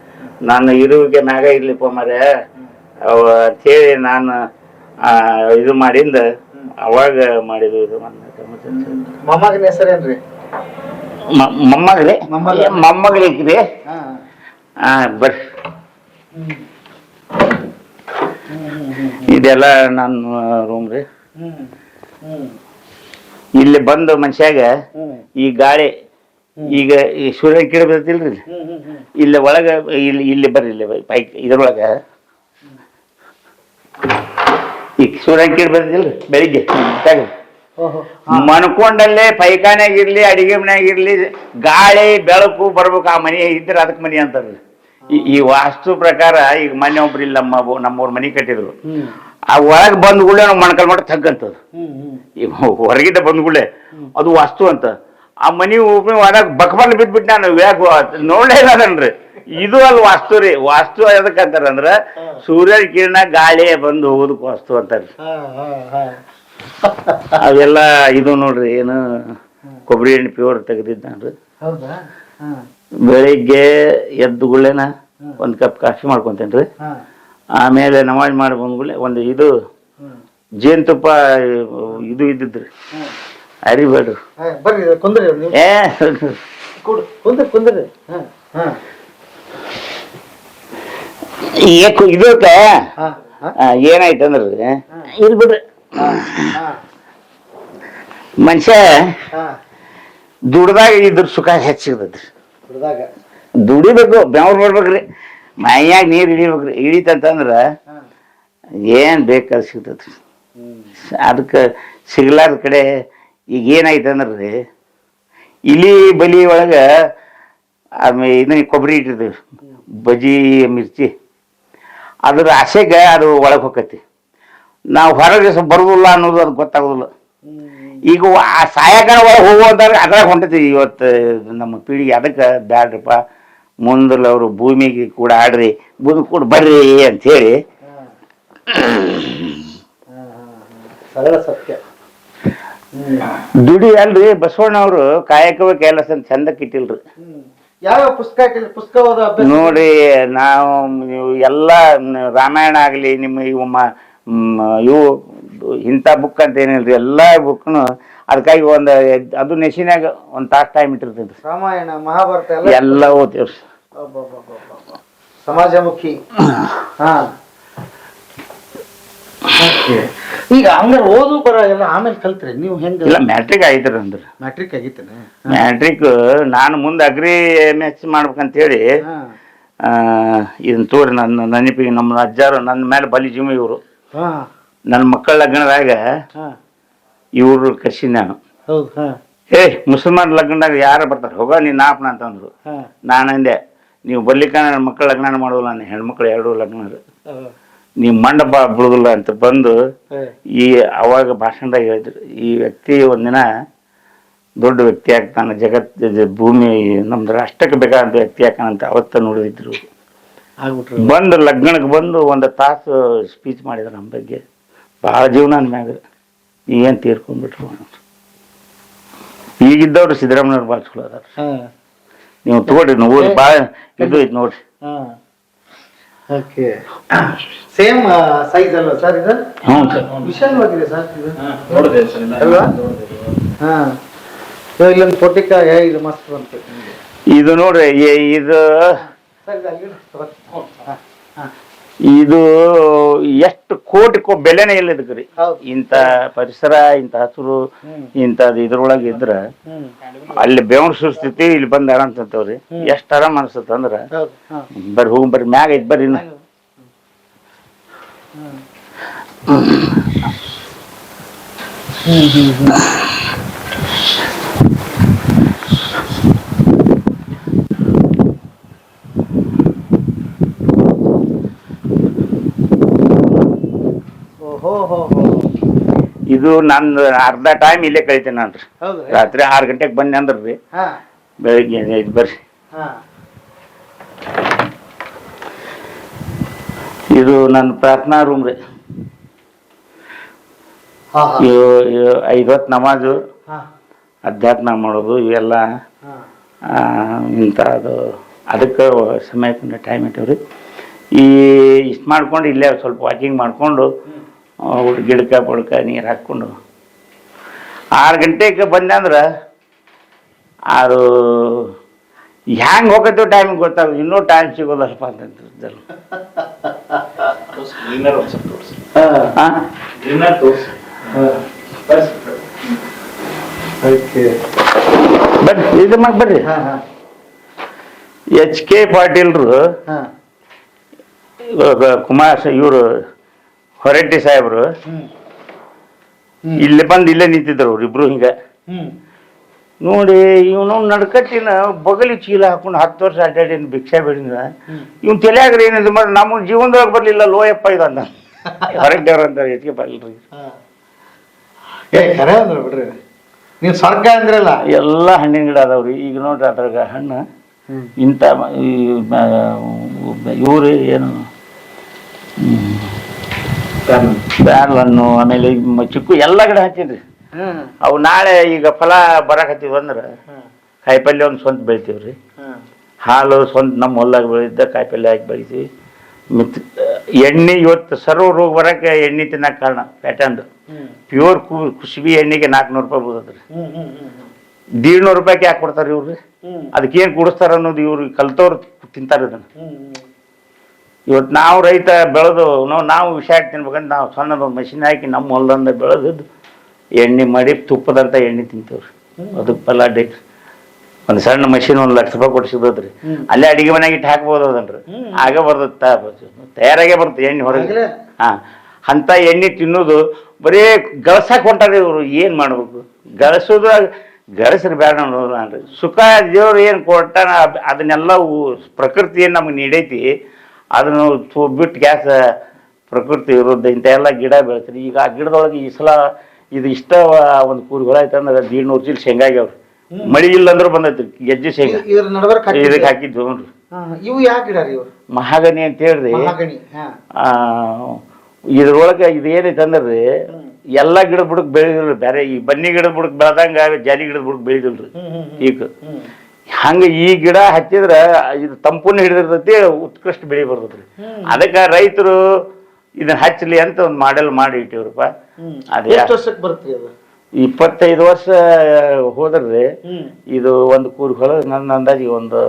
A: ನಾನು ಇರುವಿಕೆ ಮ್ಯಾಗ ಇರ್ಲಿಪ್ಪ ಮರೆ ಅವ ಅಂತೇಳಿ ನಾನು ಇದು ಮಾಡಿಂದ ಅವಾಗ ಮಾಡಿದ್ರು ಇದು
C: ಮೊಮ್ಮಗನ ಹೆಸರೇನ್ರಿ?
A: ಮೊಮ್ಮಗಳೇ
C: ಮೊಮ್ಮಗ.
A: ಮೊಮ್ಮಗಳಿಕ್ರಿ
C: ಹಾ.
A: ಬರ್ರಿ ಇದೆಲ್ಲ ನನ್ನ ರೂಮ್ ರೀ.
C: ಹ್ಮ್ ಹ್ಮ್.
A: ಇಲ್ಲಿ ಬಂದು ಮನುಷ್ಯಾಗ ಈ ಗಾಳಿ ಈಗ ಈ ಸೂರ್ಯ ಕಿಡ ಬರ್ತೈತಿಲ್ರಿ ಇಲ್ಲಿ ಒಳಗ ಇಲ್ಲಿ ಇಲ್ಲಿ ಬರ್ರಿ ಇಲ್ಲಿ ಪೈಕ್ ಇದ್ರೊಳಗ. ಈಗ ಸೂರ್ಯನ ಕಿಡ ಬರ್ತೈತಿಲ್ರಿ ಬೆಳಿಗ್ಗೆ ಮನ್ಕೊಂಡಲ್ಲೇ
C: ಓಹೋ.
A: ಇರ್ಲಿ ಅಡಿಗೆ ಅಡಿಗೆ ಮನ್ಯಾಗಿರ್ಲಿ ಗಾಳಿ ಬೆಳಕು ಬರ್ಬೇಕು ಆ ಮನೆ ಇದ್ರೆ ಅದಕ್ಕೆ ಮನೆ ಅಂತಾರ ಈ- ಈ ವಾಸ್ತು ಪ್ರಕಾರ ಈಗ ಮನೆ ಒಬ್ರು ಇಲ್ಲಿ ನಮ್ಮ ಬ- ನಮ್ಮವ್ರ ಮನೆ ಕಟ್ಟಿದ್ರು. ಆ ಒಳಗೆ ಬಂದ ಕೂಡಲೇ ನಾವು ಮಣಕಲ್ ಮಾಡಿ ತಗ್ಗಂತದ್ದು ಈ ಹೊರಗಿಂದ ಬಂದ ಕೂಡಲೇ ಅದು ವಾಸ್ತು ಅಂತ. ಆ ಮನಿ ಓಪನ್ ಒಳಗ ಬಕ್ಬಲ್ ಬಿದ್ಬಿಟ್ಟು ನಾನು ಯಾಕೆ ನೋಡಲೇ ಇಲ್ಲ ಇದು ಅಲ್ಲಿ ವಾಸ್ತು ರೀ. ವಾಸ್ತು ಎದಕ್ಕೆ ಅಂತಾರಂದ್ರ ಸೂರ್ಯನ ಕಿರಣ ಗಾಳಿ ಬಂದು ಹೋಗೋದಕ್ಕೆ ವಾಸ್ತು ಅಂತಾರ್ರಿ. ಅವೆಲ್ಲ ಇದು ನೋಡ್ರಿ ಏನು ಕೊಬ್ಬರಿ ಎಣ್ಣೆ ಪ್ಯೂರ್ ತೆಗೆದಿದ್ದಾನ್ರಿ
C: ಹೌದಾ?
A: ಬೆಳಿಗ್ಗೆ ಎದ್ದು ಗುಳ್ಳೆನ ಒಂದು ಕಪ್ ಕಾಫಿ ಮಾಡ್ಕೊಂತೇನ್ರಿ. ಆಮೇಲೆ ನಮಾಜ್ ಮಾಡಿ ಒಂದು ಇದು ಜೇನುತುಪ್ಪ ಇದು ಇದ್ದಿದ್ರಿ. ಅರಿಬೇಡ್ರಿ
C: ಬರ್ರಿ ಕುಂದ್ರಿ
A: ಏ.
C: ಕುಡ್ ಕುಂದ್ರಿ
A: ಏಕು ಇದಕ್ಕೆ
C: ಹಾ ಹಾ.
A: ಆ, ಏನಾಯ್ತಂದ್ರೆ ಇಲ್ ಬಿಡ್ರಿ.
C: ಹಾ
A: ಮನುಷ್ಯ ದುಡ್ದಾಗ ಇದ್ರ ಸುಖ ಹೆಚ್ಚಿರ್ತೈತ್ರಿ
C: ಹುಡ್ದಾಗ
A: ದುಡಿಬೇಕು ಬೆವ್ರು ಬರ್ಬೇಕ್ರಿ ಮೈಯಾಗ ನೀರು ಹಿಡಿಬೇಕ್ರಿ ಇಳಿತಂತಂದ್ರ ಏನು ಬೇಕಾದ
C: ಸಿಗ್ತದೆ
A: ಅದಕ್ಕೆ ಸಿಗ್ಲಾರ್ದ ಕಡೆ ಈಗ ಏನಾಯ್ತು ಅಂದ್ರೆ ಇಲಿ ಬಲಿ ಒಳಗ ಆಮೇಲೆ ಇದನ್ನ ಕೊಬ್ಬರಿ ಇಟ್ಟಿರ್ತೀವಿ ಬಜಿ ಮಿರ್ಚಿ. ಅದ್ರ ಆಸೆಗೆ ಅದು ಒಳಗೆ ಹೋಗತಿ ನಾವು ಹೊರಗೆ ಬರುದಿಲ್ಲ ಅನ್ನೋದು ಅದು ಗೊತ್ತಾಗೋದಿಲ್ಲ. ಈಗ ಆ ಸಾಯಕನ ಒಳಗೆ ಹೋಗುವಂತಾರೆ ಅದ್ರಾಗ ಹೊಂಟತಿ ಇವತ್ತು ನಮ್ಮ ಪೀಳಿಗೆ ಅದಕ್ಕೆ ಬ್ಯಾಡ್ರಪ್ಪ. ಮುಂದಲ್ಲ ಅವರು ಭೂಮಿಗೆ ಕೂಡ ಆಡ್ರಿ ಭೂಮಿ ಕೂಡ ಬರ್ರಿ ಅಂತ ಹೇಳಿ.
C: ಸರಳ ಸತ್ಯ.
A: ದುಡಿ ಅಲ್ರಿ ಬಸವಣ್ಣವರು ಕಾಯಕವೇ ಕೆಲಸ ಅಂತ ಚಂದಕ್ಕೆ ಇಟ್ಟಿಲ್ರಿ.
C: ಯಾವ ಪುಸ್ತಕ ಪುಸ್ತಕ ನೋಡಿ
A: ನೋಡ್ರಿ ನಾವು ನೀವು ಎಲ್ಲ ರಾಮಾಯಣ ಆಗಲಿ ನಿಮ್ಮ ಇವು ಇವು ಇಂಥ ಬುಕ್ ಅಂತ ಏನಿಲ್ರಿ ಎಲ್ಲ ಬುಕ್ನು ಅದಕ್ಕಾಗಿ ಒಂದು ಅದು ನೆಸಿನಾಗ ಒಂದು ತಾಸು ಟೈಮ್ ಇಟ್ಟಿರ್ತೈತಿ
C: ರಾಮಾಯಣ ಮಹಾಭಾರತ ಎಲ್ಲ
A: ಓದ್ತೀವಿ ಓದ್ತೀವ್ರಿ.
C: ಸಮಾಜಮುಖಿ. ಹಾ. ಈಗ ಹಂಗಾರೆ ಓದು ಬರ ಎಲ್ಲ ಆಮೇಲೆ ಕಲ್ತ್ರಿ. ನೀವು ಹೆಂಗ
A: ಇಲ್ಲ ಮ್ಯಾಟ್ರಿಕ್ ಆಯ್ತು ಅಂದ್ರೆ.
C: ಮ್ಯಾಟ್ರಿಕ್ ಆಗಿತ್ತೇನೆ.
A: ಮ್ಯಾಟ್ರಿಕ್ ನಾನು ಮುಂದೆ ಅಗ್ರಿ ಎಂ ಎಚ್ ಮಾಡ್ಬೇಕಂತ ಹೇಳಿ
C: ಹಾ
A: ಇದನ್ನ ತೋರಿ ನನ್ನ ನೆನಪಿಗೆ ನಮ್ಮ ಅಜ್ಜಾರು ನನ್ನ ಮೇಲೆ ಬಲಿ ಜಿಮ್ ಇವರು. ನನ್ನ ಮಕ್ಕಳ ಲಗ್ನದಾಗ ಇವರು ಕಸಿ ನಾನು. ಏಯ್ ಮುಸಲ್ಮಾನ್ ಲಗ್ನದಾಗ ಯಾರು ಬರ್ತಾರೆ? ಹೋಗ ನೀನ್ ನಾಪ್ನ ಅಂತಂದ್ರು.
C: ನಾನಂದೆ.
A: ನಾನು ಅಂದೆ ನೀವು ಬರ್ಲಿಕ್ಕ ನನ್ನ ಮಕ್ಕಳ ಲಗ್ನ ಮಾಡೋಲ್ಲ ನನ್ನ ಹೆಣ್ಮಕ್ಳು ಎರಡು ಲಗ್ನ. ನೀವು ಮಂಡ ಬಾ ಬಿಡುದಿಲ್ಲ ಅಂತ ಬಂದು ಈ ಅವಾಗ ಭಾಷಣದಾಗ ಹೇಳಿದ್ರು ಈ ವ್ಯಕ್ತಿ ಒಂದಿನ ದೊಡ್ಡ ವ್ಯಕ್ತಿ ಆಗ್ತಾನೆ ಜಗತ್ ಭೂಮಿ ನಮ್ದು ರಾಷ್ಟ್ರಕ್ಕೆ ಬೇಕಾದಂಥ ವ್ಯಕ್ತಿ ಅಂತ ಅವತ್ತ ನೋಡಿದ್ರು ಬಂದು ಲಗ್ನಕ್ಕೆ ಬಂದು ಒಂದು ತಾಸು ಸ್ಪೀಚ್ ಮಾಡಿದ್ರು ನಮ್ಮ ಬಗ್ಗೆ. ಭಾಳ ಜೀವನ ಮ್ಯಾಗ ಏನು ತೀರ್ಕೊಂಡ್ಬಿಟ್ರು ಈಗಿದ್ದವ್ರು ಸಿದ್ದರಾಮಯ್ಯವ್ರು ಭಾಳ ಚಲೋ ಅದಾರ. ನೀವು ತಗೊಳ್ರಿ ನೋಡಿ ಓದಿ ಭಾಳ ಇದು ಐತಿ ನೋಡ್ರಿ.
C: ಹಾ. ಓಕೆ ಸೇಮ್ ಸೈಜ್ ಅಲ್ವಾ ಸರ್ ಇದು?
A: ಹ್ಞೂ ಸರ್
C: ವಿಶಾಲವಾಗಿದೆ ಸರ್ ಇದು?
B: ನೋಡಿದೆ ಸರ್
C: ಅಲ್ವಾ? ಹಾ. ಇಲ್ಲೊಂದು ಇದು ಮಸ್ತ್ ಬಂತು.
A: ಇದು. ನೋಡ್ರಿ ಇದು
C: ಸರ್ ಇದು ಅಲ್ಲಿಗೆ. ಹಾ, ಹಾ.
A: ಇದು ಎಷ್ಟು ಕೋಟಿ ಕೋ ಬೆಲೆನೇ ಇಲ್ಲ ರೀ ಇಂಥ ಪರಿಸರ ಇಂಥ ಹಸಿರು ಇಂಥದ್ ಇದ್ರೊಳಗೆ ಇದ್ರ ಅಲ್ಲಿ ಬೆವರ್ ಸುರಿಸ್ತೈತಿ ಇಲ್ಲಿ ಬಂದು ಆರಾಮ್ ತಿಂತೇವ್ರಿ ಎಷ್ಟು ಆರಾಮ್ ಅನ್ಸುತ್ತೆ ಅಂದ್ರ
C: ಹೌದು. ಹಾ.
A: ಬರ್ರಿ ಹೋಗಿ ಬರ್ರಿ ಮ್ಯಾಗ ಐತ್ ಬರ್ರಿ ಇನ್ನ
C: ಹೋ ಹೋ
A: ಇದು ನಂದು ಅರ್ಧ ಟೈಮ್ ಇಲ್ಲೇ ಕಳಿತೇನೆ ನಾನು.
C: ಹೌದು
A: ರಾತ್ರಿ ಆರು ಗಂಟೆಗೆ ಬನ್ನಿ ಅಂದ್ರಿ
C: ಹಾ.
A: ಬೆಳಿಗ್ಗೆ ಐದು ಬರ್ರಿ.
C: ಹಾ.
A: ಇದು ನನ್ನ ಪ್ರಾರ್ಥನಾ ರೂಮ್ ರೀ.
C: ಹಾ ಹಾ.
A: ಇವು ನಮಾಜು
C: ಹಾ.
A: ಅಧ್ಯಾತ್ಮ ಮಾಡೋದು ಇವೆಲ್ಲ
C: ಹಾ.
A: ಆ, ಇಂಥದ್ದು. ಅದಕ್ಕೆ ಸಮಯಕ್ಕೆ ಟೈಮ್ ಇಟ್ಟವ್ರಿ. ಈ ಇಷ್ಟು ಮಾಡ್ಕೊಂಡು ಇಲ್ಲೇ ಸ್ವಲ್ಪ ವಾಕಿಂಗ್ ಮಾಡಿಕೊಂಡು ಗಿಡಕ್ಕೆ ಬುಡಕ ನೀರು ಹಾಕ್ಕೊಂಡು. ಆರು ಗಂಟೆಗೆ ಬಂದೆ ಅಂದ್ರೆ ಅದು ಹ್ಯಾಂಗೆ ಹೋಗತ್ತೋ ಟೈಮ್ ಗೊತ್ತಾಗ ಇನ್ನೂ ಟೈಮ್ ಸಿಗೋದಲ್ಪ ಅಂತ
B: ಗ್ರೀನರ್ ಒಂದ್ ಸ್ವಲ್ಪ ತೋರ್ಸಿ.
A: ಹಾಂ.
B: ಗ್ರೀನರ್ ತೋರ್ಸಿ.
C: ಓಕೆ
A: ಬರ್ರಿ ಇದು ಮಾಡಿ ಬರ್ರಿ.
C: ಹಾ ಹಾ.
A: ಎಚ್ ಕೆ ಪಾಟೀಲ್ರು ಕುಮಾರ್ ಇವರು ಹೊರಟ್ಟಿ ಸಾಹೇಬ್ರು. ಇಲ್ಲಿ ಬಂದು ಇಲ್ಲೇ ನಿಂತಿದ್ರು ಅವ್ರು ಇಬ್ರು ಹಿಂಗೆ. ನೋಡಿ ಇವನು ನಡ್ಕಟ್ಟಿನ ಬಗಲಿ ಚೀಲ ಹಾಕೊಂಡು ಹತ್ತು ವರ್ಷ ಅಡ್ಡಾಡಿನ ಭಿಕ್ಷೆ ಬೇಡಿದ ಇವನ್ ತಲೆಯಾಗ್ರಿ ಏನಿದೆ ಮಾಡಿ ನಮ್ಮ ಜೀವನದೊಳಗೆ ಬರಲಿಲ್ಲ ಲೋಯಪ್ಪ ಇದು ಅಂದ ಅಂತ ಅಂತಾರೆ ಹೆಚ್ಚಿಗೆ
C: ಹಾ. ಏ ಖರೆ ಅಂದ್ರೆ ಬಿಡ್ರಿ. ನೀವು ಸ್ವರ್ಗ ಅಂದ್ರಲ್ಲ.
A: ಎಲ್ಲ ಹಣ್ಣಿನ ಗಿಡ ಅದಾವ್ರಿ ಈಗ ನೋಡ್ರಿ ಅದ್ರಾಗ ಹಣ್ಣು. ಇಂಥ ಇವರು ಏನು? ಬ್ಯಾರ್ಲ್ ಹಣ್ಣು ಆಮೇಲೆ ಈ ಮ- ಚಿಕ್ಕು ಎಲ್ಲ ಗಿಡ
C: ರೀ.
A: ಅವು ನಾಳೆ ಈಗ ಫಲ ಬರಾಕತ್ತೀವಿ ಅಂದ್ರೆ ಕಾಯಿಪಲ್ಯ ಒಂದು ಸ್ವಂತ ಬೆಳಿತೀವ್ರಿ ಹಾಲು ಸ್ವಂತ ನಮ್ಮ ಹೊಲ್ದಾಗ ಬೆಳೆದಿದ್ದ ಕಾಯಿಪಲ್ಯ ಹಾಕಿ ಬೆಳಿತೀವಿ. ಮತ್ತು ಎಣ್ಣೆ ಇವತ್ತು ಸರ್ವ ರೋಗ ಬರೋಕ್ಕೆ ಎಣ್ಣೆ ತಿನ್ನಕ್ಕೆ ಕಾರಣ ಪ್ಯಾಟರ್ನ್ದು ಪ್ಯೂರ್ ಕು ಕುಸುಬಿ ಎಣ್ಣೆಗೆ ನಾಲ್ಕುನೂರು ರೂಪಾಯಿ ಬೀಳ್ತದ್ರಿ ದೀಡ್ನೂರು ರೂಪಾಯಿಗೆ ಯಾಕೆ ಕೊಡ್ತಾರೆ ಇವ್ರು? ಅದಕ್ಕೇನು ಕುಡಿಸ್ತಾರ ಅನ್ನೋದು ಇವ್ರಿಗೆ ಕಲ್ತವ್ರು ತಿಂತಾರೆ ಇದನ್ನು. ಇವತ್ತು ನಾವು ರೈತ ಬೆಳೆದು ನಾವು ನಾವು ವಿಷ ಹಾಕಿ ತಿನ್ಬೇಕಂತ ನಾವು ಸಣ್ಣದೊಂದು ಮಷಿನ್ ಹಾಕಿ ನಮ್ಮ ಹೊಲದಿಂದ ಬೆಳೆದಿದ್ದು ಎಣ್ಣೆ ಮಾಡಿ ತುಪ್ಪದಂತ ಎಣ್ಣೆ ತಿಂತೀವ್ರಿ. ಅದಕ್ಕೆ ಫಲ ಡೇಟ್ ಒಂದು ಸಣ್ಣ ಮಷಿನ್ ಒಂದು ಲಕ್ಷ ರೂಪಾಯಿ ಕೊಟ್ಟು ಸಿಗ್ತದ್ರಿ ಅಲ್ಲೇ ಅಡಿಗೆ ಮನೆಗೆ ಇಟ್ಟು ಹಾಕ್ಬೋದು ಅದನ್ರಿ. ಆಗ ಬರ್ತದ ತಯಾರಾಗೆ ಬರ್ತದೆ ಎಣ್ಣೆ ಹೊರಗೆ. ಹಾಂ. ಅಂಥ ಅಂತ ಎಣ್ಣೆ ತಿನ್ನೋದು ಬರೀ ಗಳಸಕ್ಕೆ ಹೊಂಟಾರೆ ಇವರು. ಏನು ಮಾಡ್ಬೇಕು? ಗಳಸೋದು ಗಳಸ್ರಿ ಬೇಡ ಅನ್ನೋದು ಅನ್ರಿ. ಸುಖ ದೇವ್ರು ಏನು ಕೊಟ್ಟ ಅದ್- ಅದನ್ನೆಲ್ಲ ಪ್ರಕೃತಿ ಏನು ನಮಗೆ ನೀಡೈತಿ. ಅದನ್ನು ತು- ಬಿಟ್ಟು ಗ್ಯಾಸ್ ಪ್ರಕೃತಿ ವಿರುದ್ಧ ಇಂಥ ಎಲ್ಲ ಗಿಡ ಬೆಳೆಸ್ರಿ. ಈಗ ಆ ಗಿಡದೊಳಗೆ ಈ ಸಲ ಇದು ಇಷ್ಟ ಒಂದು ಕೂರುಗಳು ಆಯ್ತಂದ್ರೆ ದೀಡ್ನೂರು ಚೀಲ ಶೇಂಗಾ ಆಗ್ಯಾವ್ರಿ ಮಳಿ ಇಲ್ಲ ಅಂದ್ರೆ ಬಂದೈತಿ ಗೆಜ್ಜೆ ಶೇಂಗಾ.
C: ಇದ್ರ ನಡಬರ್ಕ್
A: ಇದಕ್ಕೆ ಹಾಕಿದ್ವಿ ನೋಡ್ರಿ
C: ಇವು ಯಾಕೆ ಗಿಡ ರೀ ಇವು?
A: ಮಹಾಗನಿ ಅಂತ ಹೇಳ್ರಿ.
C: ಮಹಾಗಣಿ ಹಾ.
A: ಆ, ಇದ್ರೊಳಗೆ ಇದು ಏನೈತೆ ಅಂದ್ರೆ ಎಲ್ಲ ಗಿಡ ಬುಡಕ್ ಬೆಳೆದಿಲ್ಲ ಬೇರೆ ಈ ಬನ್ನಿ ಗಿಡ ಬುಡಕ್ ಬೆಳೆದಂಗ ಜಾಲಿ ಗಿಡದ ಬುಡಕ್ ಬೆಳೆದಿಲ್ರಿ ಈಗ ಹಂಗ ಈ ಗಿಡ ಹಚ್ಚಿದ್ರ ಇದು ತಂಪುನ್ನ ಹಿಡಿದಿರ್ತೈತಿ ಉತ್ಕೃಷ್ಟ ಬೆಳೆ ಬರ್ತೈತ್ರಿ. ಅದಕ್ಕೆ ರೈತರು ಇದನ್ನ ಹಚ್ಚಲಿ ಅಂತ ಒಂದು ಮಾಡೆಲ್ ಮಾಡಿ ಇಟ್ಟಿವ್ರಪ್ಪ. ಅದೇ
C: ವರ್ಷಕ್ಕೆ ಅದು?
A: ಇಪ್ಪತ್ತೈದು ವರ್ಷ ಹೋದ್ರಿ ಇದು ಒಂದು ಕೂರ್ ಹೊಲ ನನ್ನ ಅಂದಾಜಿ ಒಂದು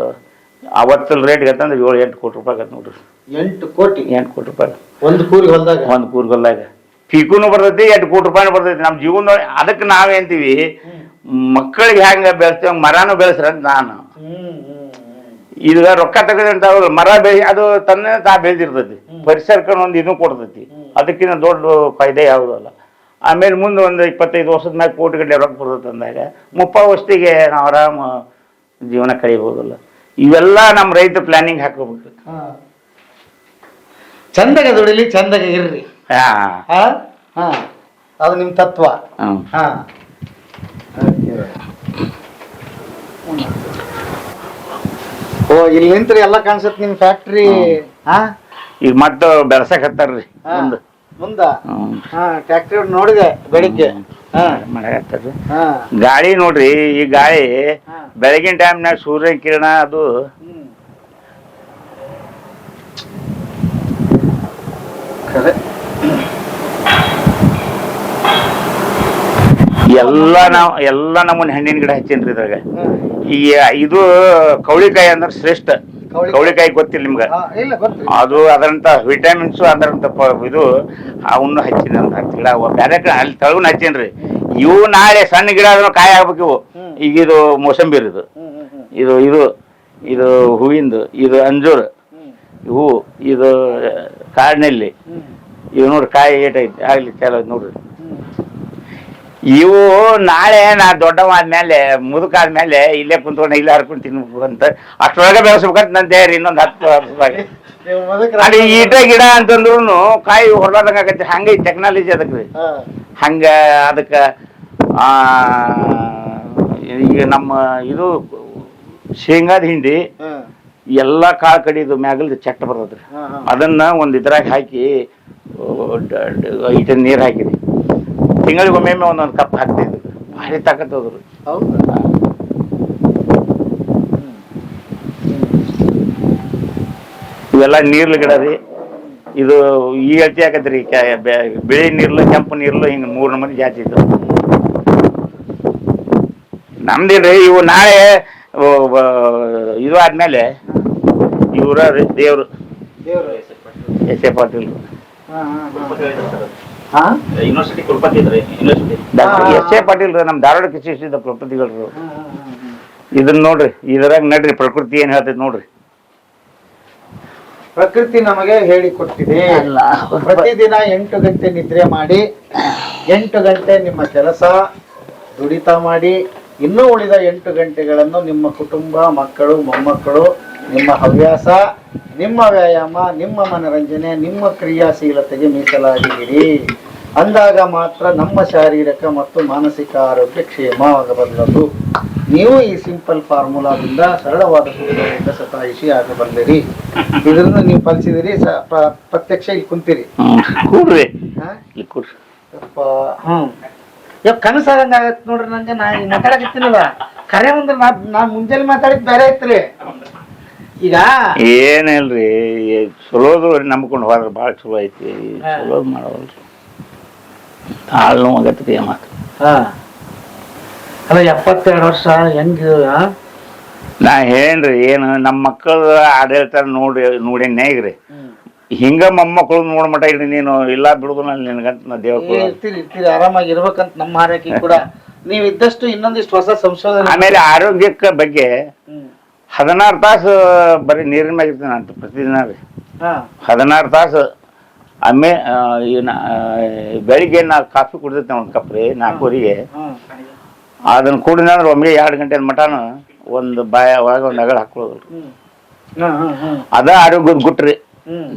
A: ಅವತ್ತಲ್ ರೇಟ್ ಅಂತಂದ್ರೆ ಏಳು ಎಂಟು ಕೋಟಿ ರೂಪಾಯಿ ಆಗತ್ತೆ ನೋಡ್ರಿ.
C: ಎಂಟು ಕೋಟಿ?
A: ಎಂಟು ಕೋಟಿ ರೂಪಾಯಿ.
C: ಒಂದು ಕೂರಿ ಹೊಲ್ದಾಗ?
A: ಒಂದು ಕೂರ್ಗೊಲ್ಲಾಗ ಪೀಕುನು ಬರ್ತೈತಿ ಎಂಟು ಕೋಟಿ ರೂಪಾಯಿ ಬರ್ತೈತಿ. ನಮ್ಮ ಜೀವನ ಅದಕ್ಕೆ ನಾವೇಂತೀವಿ ಮಕ್ಕಳಿಗೆ ಹೆಂಗ ಬೆಳೆಸ್ತೇವೆ ಮರನೂ ಬೆಳೆಸ್ರಿ ಅಂತ ನಾನು. ಈಗ ರೊಕ್ಕ ತೆಗೆದಂತ ಮರ ಬೆಳೆ ಅದು ತನ್ನ ತಾ ಬೆಳೆದಿರ್ತೈತಿ. ಪರಿಸರಕ್ಕೆ ಒಂದು ಇದು ಕೊಡ್ತೈತಿ. ಅದಕ್ಕಿಂತ ದೊಡ್ಡ ಫಾಯ್ದೆ ಯಾವುದಲ್ಲ ಆಮೇಲೆ ಮುಂದೆ ಒಂದು ಇಪ್ಪತ್ತೈದು ವರ್ಷದ ಮ್ಯಾಗ ಕೋಟಿ ಗಟ್ಟಲೆ ರೊಕ್ಕ ಬರ್ತೈತೆ ಅಂದಾಗ ಮುಪ್ಪ ವರ್ಷಿಗೆ ನಾವು ಆರಾಮ ಜೀವನ ಕಳಿಬೋದಲ್ಲ. ಇವೆಲ್ಲ ನಮ್ಮ ರೈತ ಪ್ಲಾನಿಂಗ್ ಹಾಕೋಬೇಕು
C: ಚಂದಗ ದುಡಿಲಿ ಚಂದಗ ಇರ್ರಿ.
A: ಹಾ.
C: ಹಾ ಹಾ. ಅದು ನಿಮ್ಮ ತತ್ವ.
A: ಹ್ಮ್.
C: ಹಾ. ಓ ಇಲ್ಲಿ ನಿಂತ್ರಿ ಎಲ್ಲ ಕಾಣಿಸುತ್ತೆ ನಿಮ್ ಫ್ಯಾಕ್ಟ್ರಿ ಹಾ?
A: ಈಗ ಮತ್ತೆ ಬೆಳಸಕ್ ಹತ್ತಾರ್ರಿ
C: ಹಾ.
A: ಮುಂದೆ.
C: ಮುಂದ?
A: ಹ್ಮ್.
C: ಹಾ ಟ್ಯಾಕ್ಟ್ರಿ ನೋಡಿದೆ ಬೆಳಿಗ್ಗೆ. ಹಾ.
A: ಮಾಡಕತ್ತಾರ್ರಿ
C: ಹಾ.
A: ಗಾಳಿ ನೋಡ್ರಿ ಈ ಗಾಳಿ
C: ಹಾ.
A: ಬೆಳಗಿನ ಟೈಮ್ನಾಗ ಸೂರ್ಯ ಕಿರಣ ಅದು
C: ಹ್ಮ್. ಖರೆ
A: ಎಲ್ಲ ನಾವು ಎಲ್ಲ ನಮ್ಮನ್ನ ಹಣ್ಣಿನ ಗಿಡ ಹಚ್ಚೇನ್ರಿ ಇದ್ರಾಗ. ಈ ಇದು ಕವಳಿಕಾಯಿ ಅಂದ್ರೆ ಶ್ರೇಷ್ಠ.
C: ಕೌಳಿಕಾಯಿ.
A: ಕೌಳಿಕಾಯಿ ಗೊತ್ತಿಲ್ಲ ನಿಮ್ಗೆ? ಅದು ಅದರಂತ ವಿಟಮಿನ್ಸ್ ಅದರಂತ ಇದು ಅವನ್ನ ಹಚ್ಚಿನ ಗಿಡ ಬೇರೆ ಅಲ್ಲಿ ತಳಗುನ ಹಚ್ಚೇನ್ರಿ. ಇವು ನಾಳೆ ಸಣ್ಣ ಗಿಡ ಆದ್ರೂ ಕಾಯಿ ಆಗ್ಬೇಕು ಇವು. ಈಗ ಇದು ಮೋಸಂಬಿ ಇದು. ಇದು ಇದು ಇದು ಹೂವಿಂದು ಇದು ಅಂಜೂರ್. ಹೂ ಇದು ಕಾಡಿನಲ್ಲಿ. ಇವು ನೋಡ್ರಿ ಕಾಯಿ ಏಟೈತಿ ಆಗ್ಲಿ ಚಲೋ ನೋಡ್ರಿ. ಇವು ನಾಳೆ ನಾ ದೊಡ್ಡವಾದ್ಮೇಲೆ ಮುದುಕಾದ್ಮೇಲೆ ಇಲ್ಲೇ ಕುಂತ್ಕೊಂಡು ಇಲ್ಲೇ ಹರ್ಕೊಂಡು ತಿನ್ಬೇಕು ಅಂತ ಅಷ್ಟೊಳಗೆ ಬೆಳೆಸ್ಬೇಕಂತ ನನ್ನ ದೇವ್ರಿ ಇನ್ನೊಂದು ಹತ್ತು ವರ್ಷದಾಗ. ಅದು ಈಟ ಗಿಡ ಅಂತಂದ್ರು ಕಾಯಿ ಹೊರಡಂಗ ಆಗತ್ತೆ. ಹಂಗೆ ಟೆಕ್ನಾಲಜಿ ಅದಕ್ಕೆ ರೀ. ಹಂಗೆ ಅದಕ್ಕೆ ಈಗ ನಮ್ಮ ಇದು ಶೇಂಗಾದ ಹಿಂಡಿ ಎಲ್ಲ ಕಾಳು ಕಡಿದು ಮ್ಯಾಗಲ್ದು ಚಟ್ಟ ಬರ್ತದ್ರಿ. ಅದನ್ನ ಒಂದು ಇದ್ರಾಗ ಹಾಕಿ ಇಟ್ಟ ನೀರು ಹಾಕಿರಿ ತಿಂಗಳಿಗೊಮ್ಮೆ ಒಂದೊಂದು ಕಪ್ ಹಾಕ್ತಿದ್ರು ಭಾರಿ ತಾಕತ್ ಹೋದ್ರು.
C: ಹೌದಾ?
A: ಇವೆಲ್ಲ ನೀರ್ಲ ಗಿಡ ರೀ. ಇದು ಈ ಅಳತಿ ಆಗತ್ರಿ ಬಿಳಿ ನೀರ್ಲು ಕೆಂಪು ನೀರ್ಲು ಹಿಂಗೆ ಮೂರು ನಮೂನಿ ಜಾತಿ ಇದ್ದು ನಮ್ದಿಲ್ರಿ ಇವು ನಾಳೆ ಇದು ಆದ್ಮೇಲೆ ಇವರ ದೇವ್ರು.
C: ದೇವ್ರು.
A: S A Patil.
B: ಯೂನಿವರ್ಸಿಟಿ ಕುಲಪತಿ ಇದ್ರಿ ಯೂನಿವರ್ಸಿಟಿ
A: ಡಾಕ್ಟರ್
C: ಹಾ.
A: ಎಸ್. ಎ. ಪಾಟೀಲ್ ನಮ್ಮ ಧಾರವಾಡ ಕೃಷಿ
C: ಕುಲಪತಿಗಳು.
A: ಇದನ್ನ ನೋಡ್ರಿ ಇದ್ರಾಗ ನಡ್ರಿ ಪ್ರಕೃತಿ ಏನ್ ಹೇಳ್ತೈತಿ ನೋಡ್ರಿ.
C: ಪ್ರಕೃತಿ ನಮಗೆ ಹೇಳಿಕೊಟ್ಟಿದೆ. ಪ್ರತಿದಿನ ಎಂಟು ಗಂಟೆ ನಿದ್ರೆ ಮಾಡಿ ಎಂಟು ಗಂಟೆ ನಿಮ್ಮ ಕೆಲಸ ದುಡಿತ ಮಾಡಿ ಇನ್ನೂ ಉಳಿದ ಎಂಟು ಗಂಟೆಗಳನ್ನು ನಿಮ್ಮ ಕುಟುಂಬ ಮಕ್ಕಳು ಮೊಮ್ಮಕ್ಕಳು ನಿಮ್ಮ ಹವ್ಯಾಸ ನಿಮ್ಮ ವ್ಯಾಯಾಮ ನಿಮ್ಮ ಮನರಂಜನೆ ನಿಮ್ಮ ಕ್ರಿಯಾಶೀಲತೆಗೆ ಮೀಸಲಾಗಿರಿ ಅಂದಾಗ ಮಾತ್ರ ನಮ್ಮ ಶಾರೀರಿಕ ಮತ್ತು ಮಾನಸಿಕ ಆರೋಗ್ಯ ಕ್ಷೇಮವಾಗಬಲ್ಲದು ನೀವು ಈ ಸಿಂಪಲ್ ಫಾರ್ಮುಲಾದಿಂದ ಸರಳವಾದ ಸೂತ್ರದಿಂದ ಸತಾಯಿಸಿ ಆಗಬಲ್ಲಿರಿ ಇದರಿಂದ ನೀವು ಕಲಿಸಿದಿರಿ ಪ್ರತ್ಯಕ್ಷ ಇಲ್ಲಿ ಕುಂತೀರಿ.
A: ಹ್ಮ್.
C: ಇವಾಗ ಕನಸಾದಂಗ ಆಗತ್ ನೋಡ್ರಿ ನಂಗೆ. ನಾ ಈಗ ಮಾತಾಡಕತ್ತೀನಲ್ಲ ಕರೆ ಅಂದ್ರೆ ನಾ ನಾ ಮುಂಜಾನೆ ಮಾತಾಡಿದ್ ಬೇರೆ ಐತ್ರಿ. ಈಗ?
A: ಏನಿಲ್ರಿ ಚಲೋದು ನಂಬ್ಕೊಂಡು ಹೋದ್ರ ಭಾಳ ಚಲೋ ಐತಿ. ಚಲೋದು ಮಾಡೋಲ್ರಿ ಭಾಳ ನೋವು ಆಗತ್ತೆ ಮಾತು.
C: ಹಾ. ಅಲ್ಲ ಎಪ್ಪತ್ತೆರಡು ವರ್ಷ ಹೆಂಗ
A: ನಾ ಹೇಳ್ರಿ ಏನು ನಮ್ಮ ಮಕ್ಕಳು ಆಡಳಿತ ನೋಡಿ ನೋಡಿ ನೇಗ್ರಿ ಹಿಂಗ ಮೊಮ್ಮಕ್ಕಳು ನೋಡ್ ಮಟ ಇಡ್ರಿ ನೀನು ಇಲ್ಲ ಬಿಡುದು ನಾನು ನಿನಗಂತ ನಾ ದೇವ್ರ
C: ಆರಾಮಾಗಿ ಇರ್ಬೇಕಂತ ನಮ್ಮ ಆರೈಕೆ ಕೂಡ. [laughs] ನೀವ್ ಇದ್ದಷ್ಟು ಇನ್ನೊಂದಿಷ್ಟು ಹೊಸ ಸಂಶೋಧನೆ
A: ಆಮೇಲೆ ಆರೋಗ್ಯಕ್ಕೆ ಬಗ್ಗೆ. ಹದಿನಾರು ತಾಸು ಬರೀ ನೀರಿನ ಮ್ಯಾಗ ಇರ್ತೀನಿ ಅಂತ ಪ್ರತಿದಿನ ರೀ. ಹದಿನಾರು ತಾಸು ಆಮೇ ಬೆಳಿಗ್ಗೆ ನಾ ಕಾಫಿ ಕುಡಿದಿರ್ತೇನೆ ಒಂದು ಕಪ್ ರೀ
C: ನಾಲ್ಕೂರಿಗೆ
A: ಅದನ್ನ ಕುಡಿದ್ರೆ ಒಮ್ಮೆ ಎರಡು ಗಂಟೆ ಮಟನು ಒಂದು ಬಾಯ ಒಳಗೆ ಒಂದು ಅಗಳ ಹಾಕೊಳ್ಳೋದು ಅದ ಆರೋಗ್ಯದ ಗುಟ್ರಿ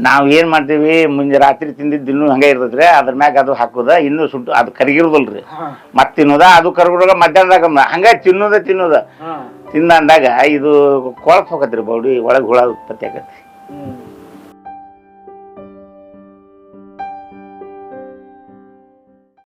A: ನಾವು ಏನು ಮಾಡ್ತೀವಿ ಮುಂಜೆ ರಾತ್ರಿ ತಿಂದಿದ್ದು ಇನ್ನೂ ಹಂಗೆ ಇರ್ತೈತ್ರಿ ಅದ್ರ ಮ್ಯಾಗ ಅದು ಹಾಕುದ ಇನ್ನೂ ಸುಟ್ಟು ಅದು ಕರಿಗಿರೋದಲ್ರಿ.
C: ಮತ್ತೆ
A: ಮತ್ ತಿನ್ನೋದ ಅದು ಕರಗಿದಾಗ ಮಧ್ಯಾಹ್ನದಾಗ ಹಂಗ ತಿನ್ನೋದ ತಿನ್ನೋದ.
C: ಹಾ
A: ತಿಂದ ಅಂದಾಗ ಇದು ಕೊಳತ್ ಹೋಗತ್ರಿ ಬೌಡಿ ಒಳಗೆ ಹುಳ ಉತ್ಪತ್ತಿ ಆಗತ್ತೆ.